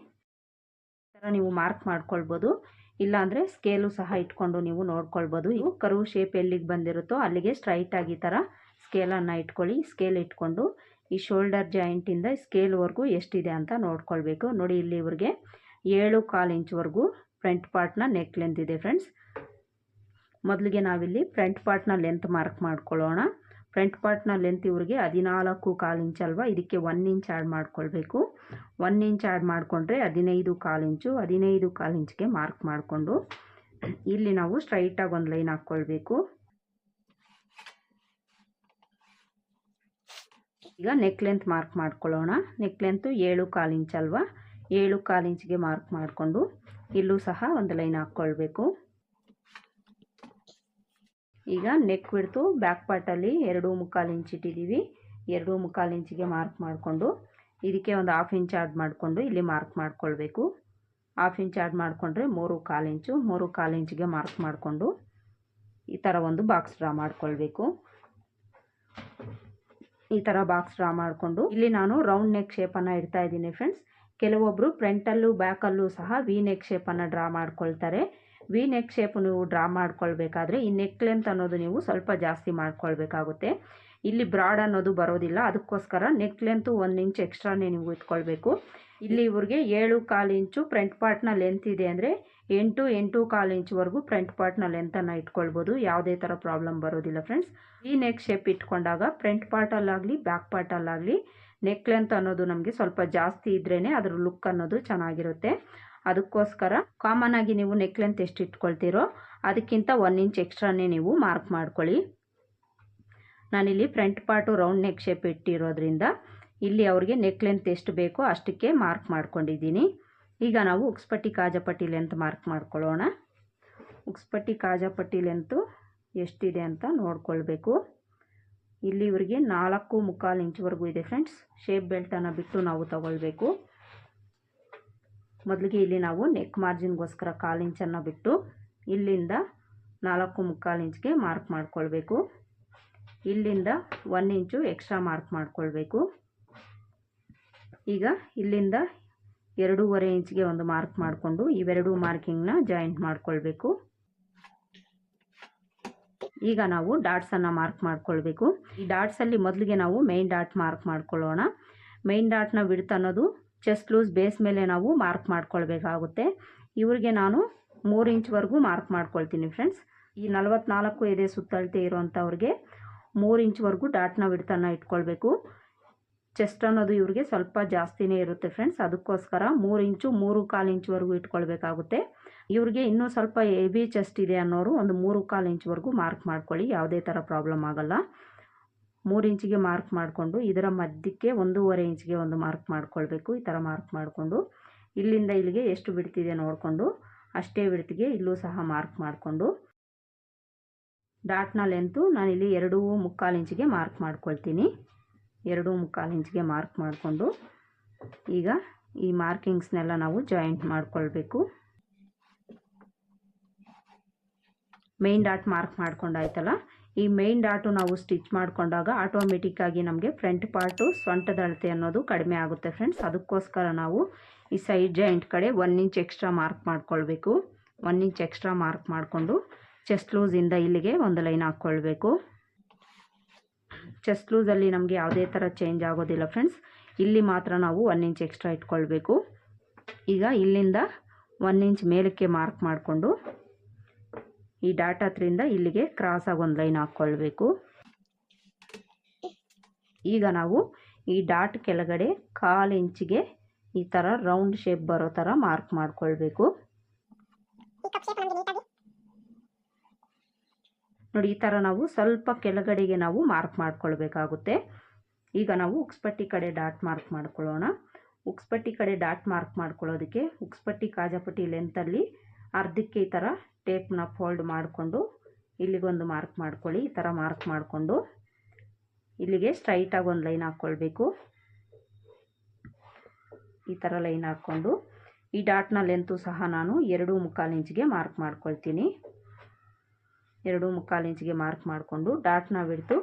ಈ ಥರ ನೀವು ಮಾರ್ಕ್ ಮಾಡ್ಕೊಳ್ಬೋದು. ಇಲ್ಲಾಂದರೆ ಸ್ಕೇಲು ಸಹ ಇಟ್ಕೊಂಡು ನೀವು ನೋಡ್ಕೊಳ್ಬೋದು. ಇವು ಕರು ಶೇಪ್ ಎಲ್ಲಿಗೆ ಬಂದಿರುತ್ತೋ ಅಲ್ಲಿಗೆ ಸ್ಟ್ರೈಟಾಗಿ ಈ ಥರ ಸ್ಕೇಲನ್ನು ಇಟ್ಕೊಳ್ಳಿ. ಸ್ಕೇಲ್ ಇಟ್ಕೊಂಡು ಈ ಶೋಲ್ಡರ್ ಜಾಯಿಂಟಿಂದ ಸ್ಕೇಲ್ವರೆಗೂ ಎಷ್ಟಿದೆ ಅಂತ ನೋಡ್ಕೊಳ್ಬೇಕು. ನೋಡಿ ಇಲ್ಲಿ ಇವ್ರಿಗೆ ಏಳು ಕಾಲು ಇಂಚ್ವರೆಗೂ ಫ್ರಂಟ್ ಪಾರ್ಟ್ನ ನೆಕ್ ಲೆಂತ್ ಇದೆ ಫ್ರೆಂಡ್ಸ್ ಮೊದಲಿಗೆ ನಾವಿಲ್ಲಿ ಫ್ರಂಟ್ ಪಾರ್ಟ್ನ ಲೆಂತ್ ಮಾರ್ಕ್ ಮಾಡ್ಕೊಳ್ಳೋಣ. ಫ್ರಂಟ್ ಪಾರ್ಟ್ನ ಲೆಂತ್ ಇವ್ರಿಗೆ ಹದಿನಾಲ್ಕು ಕಾಲು ಇಂಚ್ ಅಲ್ವಾ? ಇದಕ್ಕೆ ಒನ್ ಇಂಚ್ ಆ್ಯಡ್ ಮಾಡ್ಕೊಳ್ಬೇಕು. ಒನ್ ಇಂಚ್ ಆ್ಯಡ್ ಮಾಡಿಕೊಂಡ್ರೆ ಹದಿನೈದು ಕಾಲು ಇಂಚು, ಹದಿನೈದು ಕಾಲು ಇಂಚ್ಗೆ ಮಾರ್ಕ್ ಮಾಡಿಕೊಂಡು ಇಲ್ಲಿ ನಾವು ಸ್ಟ್ರೈಟಾಗಿ ಒಂದು ಲೈನ್ ಹಾಕ್ಕೊಳ್ಬೇಕು. ಈಗ ನೆಕ್ ಲೆಂತ್ ಮಾರ್ಕ್ ಮಾಡ್ಕೊಳ್ಳೋಣ. ನೆಕ್ ಲೆಂತು ಏಳು ಕಾಲು ಇಂಚ್ ಅಲ್ವಾ? ಏಳು ಕಾಲು ಇಂಚ್ಗೆ ಮಾರ್ಕ್ ಮಾಡಿಕೊಂಡು ಇಲ್ಲೂ ಸಹ ಒಂದು ಲೈನ್ ಹಾಕ್ಕೊಳ್ಬೇಕು. ಈಗ ನೆಕ್ ಬಿಡ್ತು ಬ್ಯಾಕ್ ಪಾರ್ಟಲ್ಲಿ ಎರಡು ಮುಕ್ಕಾಲು ಇಂಚ್ ಇಟ್ಟಿದ್ದೀವಿ. ಎರಡು ಮುಕ್ಕಾಲು ಇಂಚಿಗೆ ಮಾರ್ಕ್ ಮಾಡಿಕೊಂಡು ಇದಕ್ಕೆ ಒಂದು ಹಾಫ್ ಇಂಚ್ ಆ್ಯಡ್ ಮಾಡಿಕೊಂಡು ಇಲ್ಲಿ ಮಾರ್ಕ್ ಮಾಡ್ಕೊಳ್ಬೇಕು. ಹಾಫ್ ಇಂಚ್ ಆ್ಯಡ್ ಮಾಡಿಕೊಂಡ್ರೆ ಮೂರು ಕಾಲು ಇಂಚು ಮೂರು ಕಾಲು ಇಂಚಿಗೆ ಮಾರ್ಕ್ ಮಾಡಿಕೊಂಡು ಈ ಥರ ಒಂದು ಬಾಕ್ಸ್ ಡ್ರಾ ಮಾಡ್ಕೊಳ್ಬೇಕು. ಈ ಥರ ಬಾಕ್ಸ್ ಡ್ರಾ ಮಾಡಿಕೊಂಡು ಇಲ್ಲಿ ನಾನು ರೌಂಡ್ ನೆಕ್ ಶೇಪನ್ನು ಇಡ್ತಾ ಇದ್ದೀನಿ ಫ್ರೆಂಡ್ಸ್ ಕೆಲವೊಬ್ಬರು ಫ್ರಂಟಲ್ಲೂ ಬ್ಯಾಕಲ್ಲೂ ಸಹ ವಿ ನೆಕ್ ಶೇಪನ್ನು ಡ್ರಾ ಮಾಡ್ಕೊಳ್ತಾರೆ. ವಿ ನೆಕ್ ಶೇಪ್ ನೀವು ಡ್ರಾ ಮಾಡ್ಕೊಳ್ಬೇಕಾದ್ರೆ ಈ ನೆಕ್ ಲೆಂತ್ ಅನ್ನೋದು ನೀವು ಸ್ವಲ್ಪ ಜಾಸ್ತಿ ಮಾಡ್ಕೊಳ್ಬೇಕಾಗುತ್ತೆ. ಇಲ್ಲಿ ಬ್ರಾಡ್ ಅನ್ನೋದು ಬರೋದಿಲ್ಲ, ಅದಕ್ಕೋಸ್ಕರ ನೆಕ್ ಲೆಂತು ಒಂದು ಇಂಚ್ ಎಕ್ಸ್ಟ್ರಾನೇ ನೀವು ಇಟ್ಕೊಳ್ಬೇಕು. ಇಲ್ಲಿ ಇವ್ರಿಗೆ ಏಳು ಕಾಲು ಇಂಚು ಫ್ರಂಟ್ ಪಾರ್ಟ್ನ ಲೆಂತ್ ಇದೆ ಅಂದರೆ ಎಂಟು ಎಂಟು ಕಾಲು ಇಂಚ್ವರೆಗೂ ಫ್ರಂಟ್ ಪಾರ್ಟ್ನ ಲೆಂತನ್ನು ಇಟ್ಕೊಳ್ಬೋದು. ಯಾವುದೇ ಥರ ಪ್ರಾಬ್ಲಮ್ ಬರೋದಿಲ್ಲ ಫ್ರೆಂಡ್ಸ್ ಈ ನೆಕ್ ಶೇಪ್ ಇಟ್ಕೊಂಡಾಗ ಫ್ರಂಟ್ ಪಾರ್ಟಲ್ಲಾಗಲಿ ಬ್ಯಾಕ್ ಪಾರ್ಟಲ್ಲಾಗಲಿ ನೆಕ್ ಲೆಂತ್ ಅನ್ನೋದು ನಮಗೆ ಸ್ವಲ್ಪ ಜಾಸ್ತಿ ಇದ್ರೇ ಅದ್ರ ಲುಕ್ ಅನ್ನೋದು ಚೆನ್ನಾಗಿರುತ್ತೆ. ಅದಕ್ಕೋಸ್ಕರ ಕಾಮನ್ ಆಗಿ ನೀವು ನೆಕ್ ಲೆಂತ್ ಎಷ್ಟು ಇಟ್ಕೊಳ್ತೀರೋ ಅದಕ್ಕಿಂತ ಒನ್ ಇಂಚ್ ಎಕ್ಸ್ಟ್ರಾನೇ ನೀವು ಮಾರ್ಕ್ ಮಾಡ್ಕೊಳ್ಳಿ. ನಾನಿಲ್ಲಿ front part round neck shape ಇಟ್ಟಿರೋದ್ರಿಂದ ಇಲ್ಲಿ ಅವ್ರಿಗೆ ನೆಕ್ ಲೆಂತ್ ಎಷ್ಟು ಬೇಕೋ ಅಷ್ಟಕ್ಕೆ ಮಾರ್ಕ್ ಮಾಡ್ಕೊಂಡಿದ್ದೀನಿ. ಈಗ ನಾವು ಉಕ್ಸ್ಪಟ್ಟಿ ಕಾಜಪಟ್ಟಿ ಲೆಂತ್ ಮಾರ್ಕ್ ಮಾಡ್ಕೊಳ್ಳೋಣ. ಉಕ್ಸ್ಪಟ್ಟಿ ಕಾಜಪಟ್ಟಿ ಲೆಂತು ಎಷ್ಟಿದೆ ಅಂತ ನೋಡ್ಕೊಳ್ಬೇಕು. ಇಲ್ಲಿ ಇವರಿಗೆ ನಾಲ್ಕು ಮುಕ್ಕಾಲು ಇಂಚ್ವರೆಗೂ ಇದೆ ಫ್ರೆಂಡ್ಸ್ ಶೇಪ್ ಬೆಲ್ಟನ್ನು ಬಿಟ್ಟು ನಾವು ತಗೊಳ್ಬೇಕು. ಮೊದಲಿಗೆ ಇಲ್ಲಿ ನಾವು ನೆಕ್ ಮಾರ್ಜಿನ್ಗೋಸ್ಕರ ಕಾಲು ಇಂಚನ್ನು ಬಿಟ್ಟು ಇಲ್ಲಿಂದ ನಾಲ್ಕು ಮುಕ್ಕಾಲು ಇಂಚ್ಗೆ ಮಾರ್ಕ್ ಮಾಡ್ಕೊಳ್ಬೇಕು. ಇಲ್ಲಿಂದ ಒನ್ ಇಂಚು ಎಕ್ಸ್ಟ್ರಾ ಮಾರ್ಕ್ ಮಾಡ್ಕೊಳ್ಬೇಕು. ಈಗ ಇಲ್ಲಿಂದ ಎರಡೂವರೆ ಇಂಚ್ಗೆ ಒಂದು ಮಾರ್ಕ್ ಮಾಡಿಕೊಂಡು ಇವೆರಡು ಮಾರ್ಕಿಂಗ್ನ ಜಾಯಿಂಟ್ ಮಾಡ್ಕೊಳ್ಬೇಕು. ಈಗ ನಾವು ಡಾಟ್ಸನ್ನು ಮಾರ್ಕ್ ಮಾಡ್ಕೊಳ್ಬೇಕು. ಈ ಡಾಟ್ಸಲ್ಲಿ ಮೊದಲಿಗೆ ನಾವು ಮೈನ್ ಡಾಟ್ ಮಾರ್ಕ್ ಮಾಡ್ಕೊಳ್ಳೋಣ. ಮೈನ್ ಡಾಟ್ನ ವಿಡ್ತ್ ಅನ್ನೋದು ಚೆಸ್ಟ್ ಲೂಸ್ ಬೇಸ್ ಮೇಲೆ ನಾವು ಮಾರ್ಕ್ ಮಾಡ್ಕೊಳ್ಬೇಕಾಗುತ್ತೆ. ಇವ್ರಿಗೆ ನಾನು ಮೂರು ಇಂಚ್ವರೆಗೂ ಮಾರ್ಕ್ ಮಾಡ್ಕೊಳ್ತೀನಿ ಫ್ರೆಂಡ್ಸ್. ಈ ನಲವತ್ನಾಲ್ಕು ಎದೆ ಸುತ್ತಳತೆ ಇರುವಂಥವ್ರಿಗೆ ಮೂರು ಇಂಚ್ವರೆಗೂ ಡಾಟ್ನ ವಿಡ್ತನ್ನು ಇಟ್ಕೊಳ್ಬೇಕು. ಚೆಸ್ಟ್ ಅನ್ನೋದು ಇವ್ರಿಗೆ ಸ್ವಲ್ಪ ಜಾಸ್ತಿನೇ ಇರುತ್ತೆ ಫ್ರೆಂಡ್ಸ್ ಅದಕ್ಕೋಸ್ಕರ ಮೂರು ಇಂಚು, ಮೂರು ಕಾಲು ಇಂಚ್ವರೆಗೂ ಇಟ್ಕೊಳ್ಬೇಕಾಗುತ್ತೆ. ಇವ್ರಿಗೆ ಇನ್ನೂ ಸ್ವಲ್ಪ ಹೆವಿ ಚೆಸ್ಟ್ ಇದೆ ಅನ್ನೋರು ಒಂದು ಮೂರು ಕಾಲು ಇಂಚ್ವರೆಗೂ ಮಾರ್ಕ್ ಮಾಡ್ಕೊಳ್ಳಿ, ಯಾವುದೇ ಥರ ಪ್ರಾಬ್ಲಮ್ ಆಗಲ್ಲ. ಮೂರು ಇಂಚಿಗೆ ಮಾರ್ಕ್ ಮಾಡಿಕೊಂಡು ಇದರ ಮಧ್ಯಕ್ಕೆ ಒಂದೂವರೆ ಇಂಚಿಗೆ ಒಂದು ಮಾರ್ಕ್ ಮಾಡ್ಕೊಳ್ಬೇಕು, ಈ ಥರ ಮಾರ್ಕ್ ಮಾಡಿಕೊಂಡು. ಇಲ್ಲಿಂದ ಇಲ್ಲಿಗೆ ಎಷ್ಟು ಬಿಡ್ತಿದೆ ನೋಡಿಕೊಂಡು, ಅಷ್ಟೇ ಬಿಡ್ತಿಗೆ ಇಲ್ಲೂ ಸಹ ಮಾರ್ಕ್ ಮಾಡಿಕೊಂಡು. ಡಾಟ್ನ ಲೆಂತು ನಾನಿಲ್ಲಿ ಎರಡೂ ಮುಕ್ಕಾಲು ಇಂಚಿಗೆ ಮಾರ್ಕ್ ಮಾಡ್ಕೊಳ್ತೀನಿ. ಎರಡು ಮುಕ್ಕಾಲು ಇಂಚಿಗೆ ಮಾರ್ಕ್ ಮಾಡಿಕೊಂಡು ಈಗ ಈ ಮಾರ್ಕಿಂಗ್ಸ್ನೆಲ್ಲ ನಾವು ಜಾಯಿಂಟ್ ಮಾಡಿಕೊಳ್ಬೇಕು. ಮೇನ್ ಡಾಟ್ ಮಾರ್ಕ್ ಮಾಡ್ಕೊಂಡಾಯ್ತಲ್ಲ? ಈ ಮೇನ್ ಡಾಟು ನಾವು ಸ್ಟಿಚ್ ಮಾಡಿಕೊಂಡಾಗ ಆಟೋಮೆಟಿಕ್ಕಾಗಿ ನಮಗೆ ಫ್ರಂಟ್ ಪಾರ್ಟು ಸೊಂಟದ ಅಳತೆ ಅನ್ನೋದು ಕಡಿಮೆ ಆಗುತ್ತೆ ಫ್ರೆಂಡ್ಸ್. ಅದಕ್ಕೋಸ್ಕರ ನಾವು ಈ ಸೈಡ್ ಜಾಯಿಂಟ್ ಕಡೆ ಒನ್ ಇಂಚ್ ಎಕ್ಸ್ಟ್ರಾ ಮಾರ್ಕ್ ಮಾಡ್ಕೊಳ್ಬೇಕು. ಒನ್ ಇಂಚ್ ಎಕ್ಸ್ಟ್ರಾ ಮಾರ್ಕ್ ಮಾಡಿಕೊಂಡು ಚೆಸ್ಟ್ ಲೂಸಿಂದ ಇಲ್ಲಿಗೆ ಒಂದು ಲೈನ್ ಹಾಕ್ಕೊಳ್ಬೇಕು. ಚೆಸ್ಟ್ ಲೂಸಲ್ಲಿ ನಮಗೆ ಯಾವುದೇ ಥರ ಚೇಂಜ್ ಆಗೋದಿಲ್ಲ ಫ್ರೆಂಡ್ಸ್ ಇಲ್ಲಿ ಮಾತ್ರ ನಾವು ಒನ್ ಇಂಚ್ ಎಕ್ಸ್ಟ್ರಾ ಇಟ್ಕೊಳ್ಬೇಕು. ಈಗ ಇಲ್ಲಿಂದ ಒನ್ ಇಂಚ್ ಮೇಲಕ್ಕೆ ಮಾರ್ಕ್ ಮಾಡಿಕೊಂಡು ಈ ಡಾಟ್ ಹತ್ರಿಂದ ಇಲ್ಲಿಗೆ ಕ್ರಾಸಾಗಿ ಒಂದು ಲೈನ್ ಹಾಕ್ಕೊಳ್ಬೇಕು. ಈಗ ನಾವು ಈ ಡಾಟ್ ಕೆಳಗಡೆ ಕಾಲು ಇಂಚಿಗೆ ಈ ಥರ ರೌಂಡ್ ಶೇಪ್ ಬರೋ ಥರ ಮಾರ್ಕ್ ಮಾಡ್ಕೊಳ್ಬೇಕು. ನೋಡಿ, ಈ ಥರ ನಾವು ಸ್ವಲ್ಪ ಕೆಳಗಡೆಗೆ ನಾವು ಮಾರ್ಕ್ ಮಾಡ್ಕೊಳ್ಬೇಕಾಗುತ್ತೆ. ಈಗ ನಾವು ಉಕ್ಸ್ಪಟ್ಟಿ ಕಡೆ ಡಾಟ್ ಮಾರ್ಕ್ ಮಾಡ್ಕೊಳ್ಳೋಣ. ಉಕ್ಸ್ಪಟ್ಟಿ ಕಡೆ ಡಾಟ್ ಮಾರ್ಕ್ ಮಾಡ್ಕೊಳ್ಳೋದಕ್ಕೆ ಉಕ್ಸ್ಪಟ್ಟಿ ಕಾಜಾಪಟ್ಟಿ ಲೆಂತಲ್ಲಿ ಅರ್ಧಕ್ಕೆ ಈ ಥರ ಟೇಪ್ನ ಫೋಲ್ಡ್ ಮಾಡಿಕೊಂಡು ಇಲ್ಲಿಗೊಂದು ಮಾರ್ಕ್ ಮಾಡ್ಕೊಳ್ಳಿ. ಈ ಥರ ಮಾರ್ಕ್ ಮಾಡಿಕೊಂಡು ಇಲ್ಲಿಗೆ ಸ್ಟ್ರೈಟಾಗಿ ಒಂದು ಲೈನ್ ಹಾಕ್ಕೊಳ್ಬೇಕು. ಈ ಥರ ಲೈನ್ ಹಾಕ್ಕೊಂಡು ಈ ಡಾಟ್ನ ಲೆಂತು ಸಹ ನಾನು ಎರಡು ಮುಕ್ಕಾಲು ಇಂಚಿಗೆ ಮಾರ್ಕ್ ಮಾಡ್ಕೊಳ್ತೀನಿ. ಎರಡು ಮುಕ್ಕಾಲು ಇಂಚಿಗೆ ಮಾರ್ಕ್ ಮಾಡಿಕೊಂಡು ಡಾಟ್ನ ಬಿಡ್ತು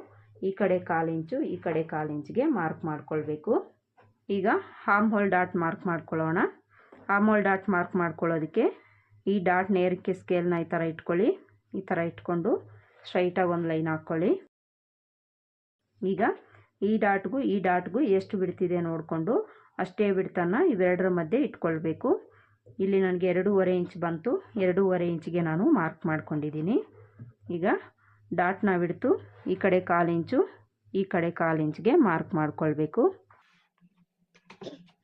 ಈ ಕಡೆ ಕಾಲು ಇಂಚು, ಈ ಕಡೆ ಕಾಲು ಇಂಚಿಗೆ ಮಾರ್ಕ್ ಮಾಡ್ಕೊಳ್ಬೇಕು. ಈಗ ಹಾಮ್ ಹೋಲ್ ಡಾಟ್ ಮಾರ್ಕ್ ಮಾಡ್ಕೊಳ್ಳೋಣ. ಹಾಮ್ ಹೋಲ್ ಡಾಟ್ ಮಾರ್ಕ್ ಮಾಡ್ಕೊಳ್ಳೋದಕ್ಕೆ ಈ ಡಾಟ್ ನೇರಕ್ಕೆ ಸ್ಕೇಲ್ನ ಈ ಥರ ಇಟ್ಕೊಳ್ಳಿ. ಈ ಥರ ಇಟ್ಕೊಂಡು ಸ್ಟ್ರೈಟಾಗಿ ಒಂದು ಲೈನ್ ಹಾಕ್ಕೊಳ್ಳಿ ಈಗ ಈ ಡಾಟ್ಗೂ ಈ ಡಾಟ್ಗೂ ಎಷ್ಟು ಬಿಡ್ತಿದೆ ನೋಡಿಕೊಂಡು ಅಷ್ಟೇ ಬಿಡ್ತನ್ನು ಇವೆರಡರ ಮಧ್ಯೆ ಇಟ್ಕೊಳ್ಬೇಕು. ಇಲ್ಲಿ ನನಗೆ ಎರಡೂವರೆ ಇಂಚ್ ಬಂತು. ಎರಡೂವರೆ ಇಂಚಿಗೆ ನಾನು ಮಾರ್ಕ್ ಮಾಡ್ಕೊಂಡಿದ್ದೀನಿ. ಈಗ ಡಾಟ್ನ ಬಿಡ್ತು ಈ ಕಡೆ ಕಾಲು ಇಂಚು, ಈ ಕಡೆ ಕಾಲು ಇಂಚ್ಗೆ ಮಾರ್ಕ್ ಮಾಡ್ಕೊಳ್ಬೇಕು.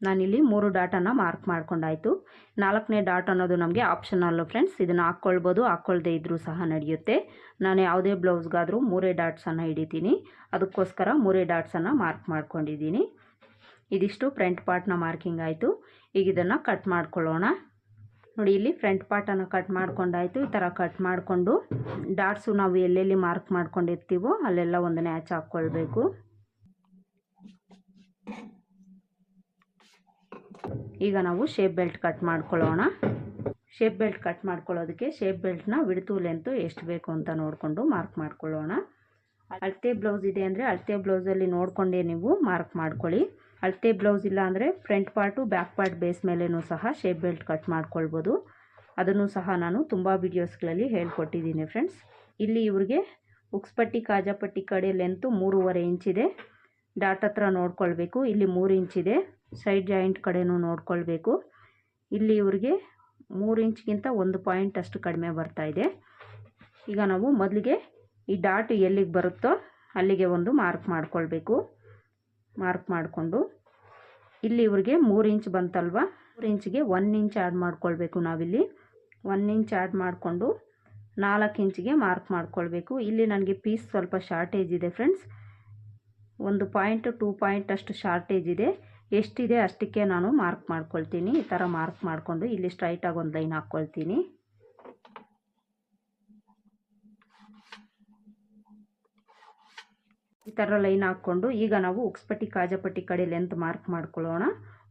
ನಾನಿಲ್ಲಿ ಮೂರು ಡಾಟನ್ನು ಮಾರ್ಕ್ ಮಾಡ್ಕೊಂಡಾಯಿತು. ನಾಲ್ಕನೇ ಡಾಟ್ ಅನ್ನೋದು ನಮಗೆ ಆಪ್ಷನಲ್ಲು ಫ್ರೆಂಡ್ಸ್, ಇದನ್ನು ಹಾಕ್ಕೊಳ್ಬೋದು. ಹಾಕ್ಕೊಳ್ದೇ ಇದ್ದರೂ ಸಹ ನಡೆಯುತ್ತೆ. ನಾನು ಯಾವುದೇ ಬ್ಲೌಸ್ಗಾದರೂ ಮೂರೇ ಡಾಟ್ಸನ್ನು ಹಿಡಿತೀನಿ. ಅದಕ್ಕೋಸ್ಕರ ಮೂರೇ ಡಾಟ್ಸನ್ನು ಮಾರ್ಕ್ ಮಾಡ್ಕೊಂಡಿದ್ದೀನಿ. ಇದಿಷ್ಟು ಫ್ರಂಟ್ ಪಾರ್ಟ್ನ ಮಾರ್ಕಿಂಗ್ ಆಯಿತು. ಈಗ ಇದನ್ನು ಕಟ್ ಮಾಡ್ಕೊಳ್ಳೋಣ. ನೋಡಿ, ಇಲ್ಲಿ ಫ್ರಂಟ್ ಪಾರ್ಟನ್ನು ಕಟ್ ಮಾಡ್ಕೊಂಡಾಯಿತು. ಈ ಥರ ಕಟ್ ಮಾಡಿಕೊಂಡು ಡಾಟ್ಸು ನಾವು ಎಲ್ಲೆಲ್ಲಿ ಮಾರ್ಕ್ ಮಾಡ್ಕೊಂಡಿರ್ತೀವೋ ಅಲ್ಲೆಲ್ಲ ಒಂದು ನ್ಯಾಚ್ ಹಾಕ್ಕೊಳ್ಬೇಕು. ಈಗ ನಾವು ಶೇಪ್ ಬೆಲ್ಟ್ ಕಟ್ ಮಾಡ್ಕೊಳ್ಳೋಣ. ಶೇಪ್ ಬೆಲ್ಟ್ ಕಟ್ ಮಾಡ್ಕೊಳ್ಳೋದಕ್ಕೆ ಶೇಪ್ ಬೆಲ್ಟ್ನ ವಿಡ್ತು ಲೆಂತು ಎಷ್ಟು ಬೇಕು ಅಂತ ನೋಡಿಕೊಂಡು ಮಾರ್ಕ್ ಮಾಡ್ಕೊಳ್ಳೋಣ. ಅಳತೆ ಬ್ಲೌಸ್ ಇದೆ ಅಂದರೆ ಅಳತೆ ಬ್ಲೌಸಲ್ಲಿ ನೋಡಿಕೊಂಡೇ ನೀವು ಮಾರ್ಕ್ ಮಾಡ್ಕೊಳ್ಳಿ. ಅಳತೆ ಬ್ಲೌಸ್ ಇಲ್ಲ ಅಂದರೆ front part, back part, base ಮೇಲೇನೂ ಸಹ ಶೇಪ್ ಬೆಲ್ಟ್ ಕಟ್ ಮಾಡ್ಕೊಳ್ಬೋದು. ಅದನ್ನು ಸಹ ನಾನು ತುಂಬ ವೀಡಿಯೋಸ್ಗಳಲ್ಲಿ ಹೇಳ್ಕೊಟ್ಟಿದ್ದೀನಿ ಫ್ರೆಂಡ್ಸ್ ಇಲ್ಲಿ ಇವ್ರಿಗೆ ಉಕ್ಸ್ಪಟ್ಟಿ ಕಾಜಾಪಟ್ಟಿ ಕಡೆ ಲೆಂತು ಮೂರುವರೆ ಇಂಚಿದೆ ಡಾಟ್ ಹತ್ರ ನೋಡ್ಕೊಳ್ಬೇಕು. ಇಲ್ಲಿ ಮೂರು ಇಂಚಿದೆ ಸೈಡ್ ಜಾಯಿಂಟ್ ಕಡೆನೂ ನೋಡ್ಕೊಳ್ಬೇಕು. ಇಲ್ಲಿ ಇವ್ರಿಗೆ ಮೂರು ಇಂಚ್ಗಿಂತ ಒಂದು ಪಾಯಿಂಟ್ ಅಷ್ಟು ಕಡಿಮೆ ಬರ್ತಾ ಇದೆ. ಈಗ ನಾವು ಮೊದಲಿಗೆ ಈ ಡಾಟ್ ಎಲ್ಲಿಗೆ ಬರುತ್ತೋ ಅಲ್ಲಿಗೆ ಒಂದು ಮಾರ್ಕ್ ಮಾಡ್ಕೊಳ್ಬೇಕು. ಮಾರ್ಕ್ ಮಾಡಿಕೊಂಡು, ಇಲ್ಲಿ ಇವ್ರಿಗೆ ಮೂರು ಇಂಚ್ ಬಂತಲ್ವ? ಮೂರು ಇಂಚಿಗೆ ಒನ್ ಇಂಚ್ ಆ್ಯಡ್ ಮಾಡ್ಕೊಳ್ಬೇಕು ನಾವಿಲ್ಲಿ. ಒನ್ ಇಂಚ್ ಆ್ಯಡ್ ಮಾಡಿಕೊಂಡು ನಾಲ್ಕು ಇಂಚಿಗೆ ಮಾರ್ಕ್ ಮಾಡ್ಕೊಳ್ಬೇಕು. ಇಲ್ಲಿ ನನಗೆ ಪೀಸ್ ಸ್ವಲ್ಪ ಶಾರ್ಟೇಜ್ ಇದೆ ಫ್ರೆಂಡ್ಸ್ ಒಂದು ಪಾಯಿಂಟ್ ಟೂ ಪಾಯಿಂಟ್ ಅಷ್ಟು ಶಾರ್ಟೇಜ್ ಇದೆ. ಎಷ್ಟಿದೆ ಅಷ್ಟಕ್ಕೆ ನಾನು ಮಾರ್ಕ್ ಮಾಡ್ಕೊಳ್ತೀನಿ. ಈ ಥರ ಮಾರ್ಕ್ ಮಾಡಿಕೊಂಡು ಇಲ್ಲಿ ಸ್ಟ್ರೈಟಾಗಿ ಒಂದು ಲೈನ್ ಹಾಕ್ಕೊಳ್ತೀನಿ ಈ ಥರ ಲೈನ್ ಹಾಕ್ಕೊಂಡು ಈಗ ನಾವು ಉಕ್ಸ್ಪಟ್ಟಿ, ಕಾಜಪಟ್ಟಿ ಕಡೆ ಲೆಂತ್ ಮಾರ್ಕ್ ಮಾಡ್ಕೊಳ್ಳೋಣ.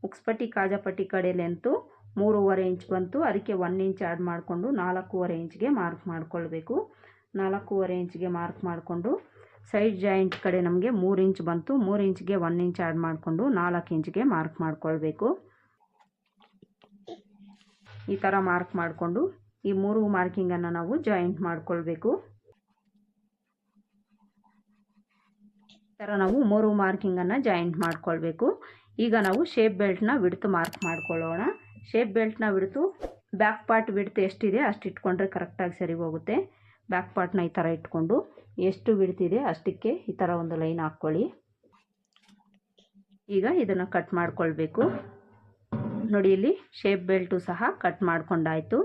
ಉಕ್ಸ್ಪಟ್ಟಿ, ಕಾಜಪಟ್ಟಿ ಕಡೆ ಲೆಂತು ಮೂರುವರೆ ಇಂಚ್ ಬಂತು. ಅದಕ್ಕೆ ಒನ್ ಇಂಚ್ ಆ್ಯಡ್ ಮಾಡಿಕೊಂಡು ನಾಲ್ಕೂವರೆ ಇಂಚ್ಗೆ ಮಾರ್ಕ್ ಮಾಡ್ಕೊಳ್ಬೇಕು. ನಾಲ್ಕೂವರೆ ಇಂಚ್ಗೆ ಮಾರ್ಕ್ ಮಾಡಿಕೊಂಡು ಸೈಡ್ ಜಾಯಿಂಟ್ ಕಡೆ ನಮಗೆ ಮೂರು ಇಂಚ್ ಬಂತು. ಮೂರು ಇಂಚ್ಗೆ ಒನ್ ಇಂಚ್ ಆ್ಯಡ್ ಮಾಡಿಕೊಂಡು ನಾಲ್ಕು ಇಂಚ್ಗೆ ಮಾರ್ಕ್ ಮಾಡ್ಕೊಳ್ಬೇಕು. ಈ ಥರ ಮಾರ್ಕ್ ಮಾಡಿಕೊಂಡು ಈ ಮೂರು ಮಾರ್ಕಿಂಗನ್ನು ನಾವು ಜಾಯಿಂಟ್ ಮಾಡ್ಕೊಳ್ಬೇಕು. ಥರ ನಾವು ಮೂರು ಮಾರ್ಕಿಂಗನ್ನು ಜಾಯಿಂಟ್ ಮಾಡ್ಕೊಳ್ಬೇಕು. ಈಗ ನಾವು ಶೇಪ್ ಬೆಲ್ಟ್ನ ಬಿಡ್ತು ಮಾರ್ಕ್ ಮಾಡ್ಕೊಳ್ಳೋಣ. ಶೇಪ್ ಬೆಲ್ಟ್ನ ಬಿಡ್ತು ಬ್ಯಾಕ್ ಪಾರ್ಟ್ ಬಿಡ್ತು ಎಷ್ಟಿದೆ ಅಷ್ಟು ಇಟ್ಕೊಂಡ್ರೆ ಕರೆಕ್ಟಾಗಿ ಸರಿ ಹೋಗುತ್ತೆ. ಬ್ಯಾಕ್ ಪಾರ್ಟ್ನ ಈ ಥರ ಇಟ್ಕೊಂಡು ಎಷ್ಟು ಬಿಡ್ತಿದೆ ಅಷ್ಟಕ್ಕೆ ಈ ಥರ ಒಂದು ಲೈನ್ ಹಾಕ್ಕೊಳ್ಳಿ. ಈಗ ಇದನ್ನು ಕಟ್ ಮಾಡ್ಕೊಳ್ಬೇಕು. ನೋಡಿ ಇಲ್ಲಿ ಶೇಪ್ ಬೆಲ್ಟು ಸಹ ಕಟ್ ಮಾಡ್ಕೊಂಡಾಯಿತು.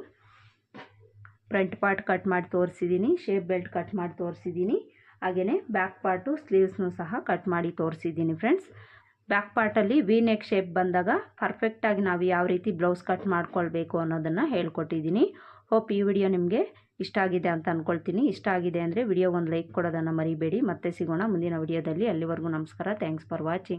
ಫ್ರಂಟ್ ಪಾರ್ಟ್ ಕಟ್ ಮಾಡಿ ತೋರಿಸಿದ್ದೀನಿ ಶೇಪ್ ಬೆಲ್ಟ್ ಕಟ್ ಮಾಡಿ ತೋರಿಸಿದ್ದೀನಿ ಹಾಗೆಯೇ ಬ್ಯಾಕ್ ಪಾರ್ಟು ಸ್ಲೀವ್ಸ್ನು ಸಹ ಕಟ್ ಮಾಡಿ ತೋರಿಸಿದ್ದೀನಿ ಫ್ರೆಂಡ್ಸ್ ಬ್ಯಾಕ್ ಪಾರ್ಟಲ್ಲಿ ವಿ ನೆಕ್ ಶೇಪ್ ಬಂದಾಗ ಪರ್ಫೆಕ್ಟಾಗಿ ನಾವು ಯಾವ ರೀತಿ ಬ್ಲೌಸ್ ಕಟ್ ಮಾಡ್ಕೊಳ್ಬೇಕು ಅನ್ನೋದನ್ನು ಹೇಳ್ಕೊಟ್ಟಿದ್ದೀನಿ. ಹೋಪ್ ಈ ವಿಡಿಯೋ ನಿಮಗೆ ಇಷ್ಟ ಆಗಿದೆ ಅಂತ ಅಂದ್ಕೊಳ್ತೀನಿ ಇಷ್ಟ ಆಗಿದೆ ಅಂದರೆ ವಿಡಿಯೋ ಒಂದು ಲೈಕ್ ಕೊಡೋದನ್ನು ಮರಿಬೇಡಿ. ಮತ್ತೆ ಸಿಗೋಣ ಮುಂದಿನ ವಿಡಿಯೋದಲ್ಲಿ ಅಲ್ಲಿವರೆಗೂ ನಮಸ್ಕಾರ. Thanks for watching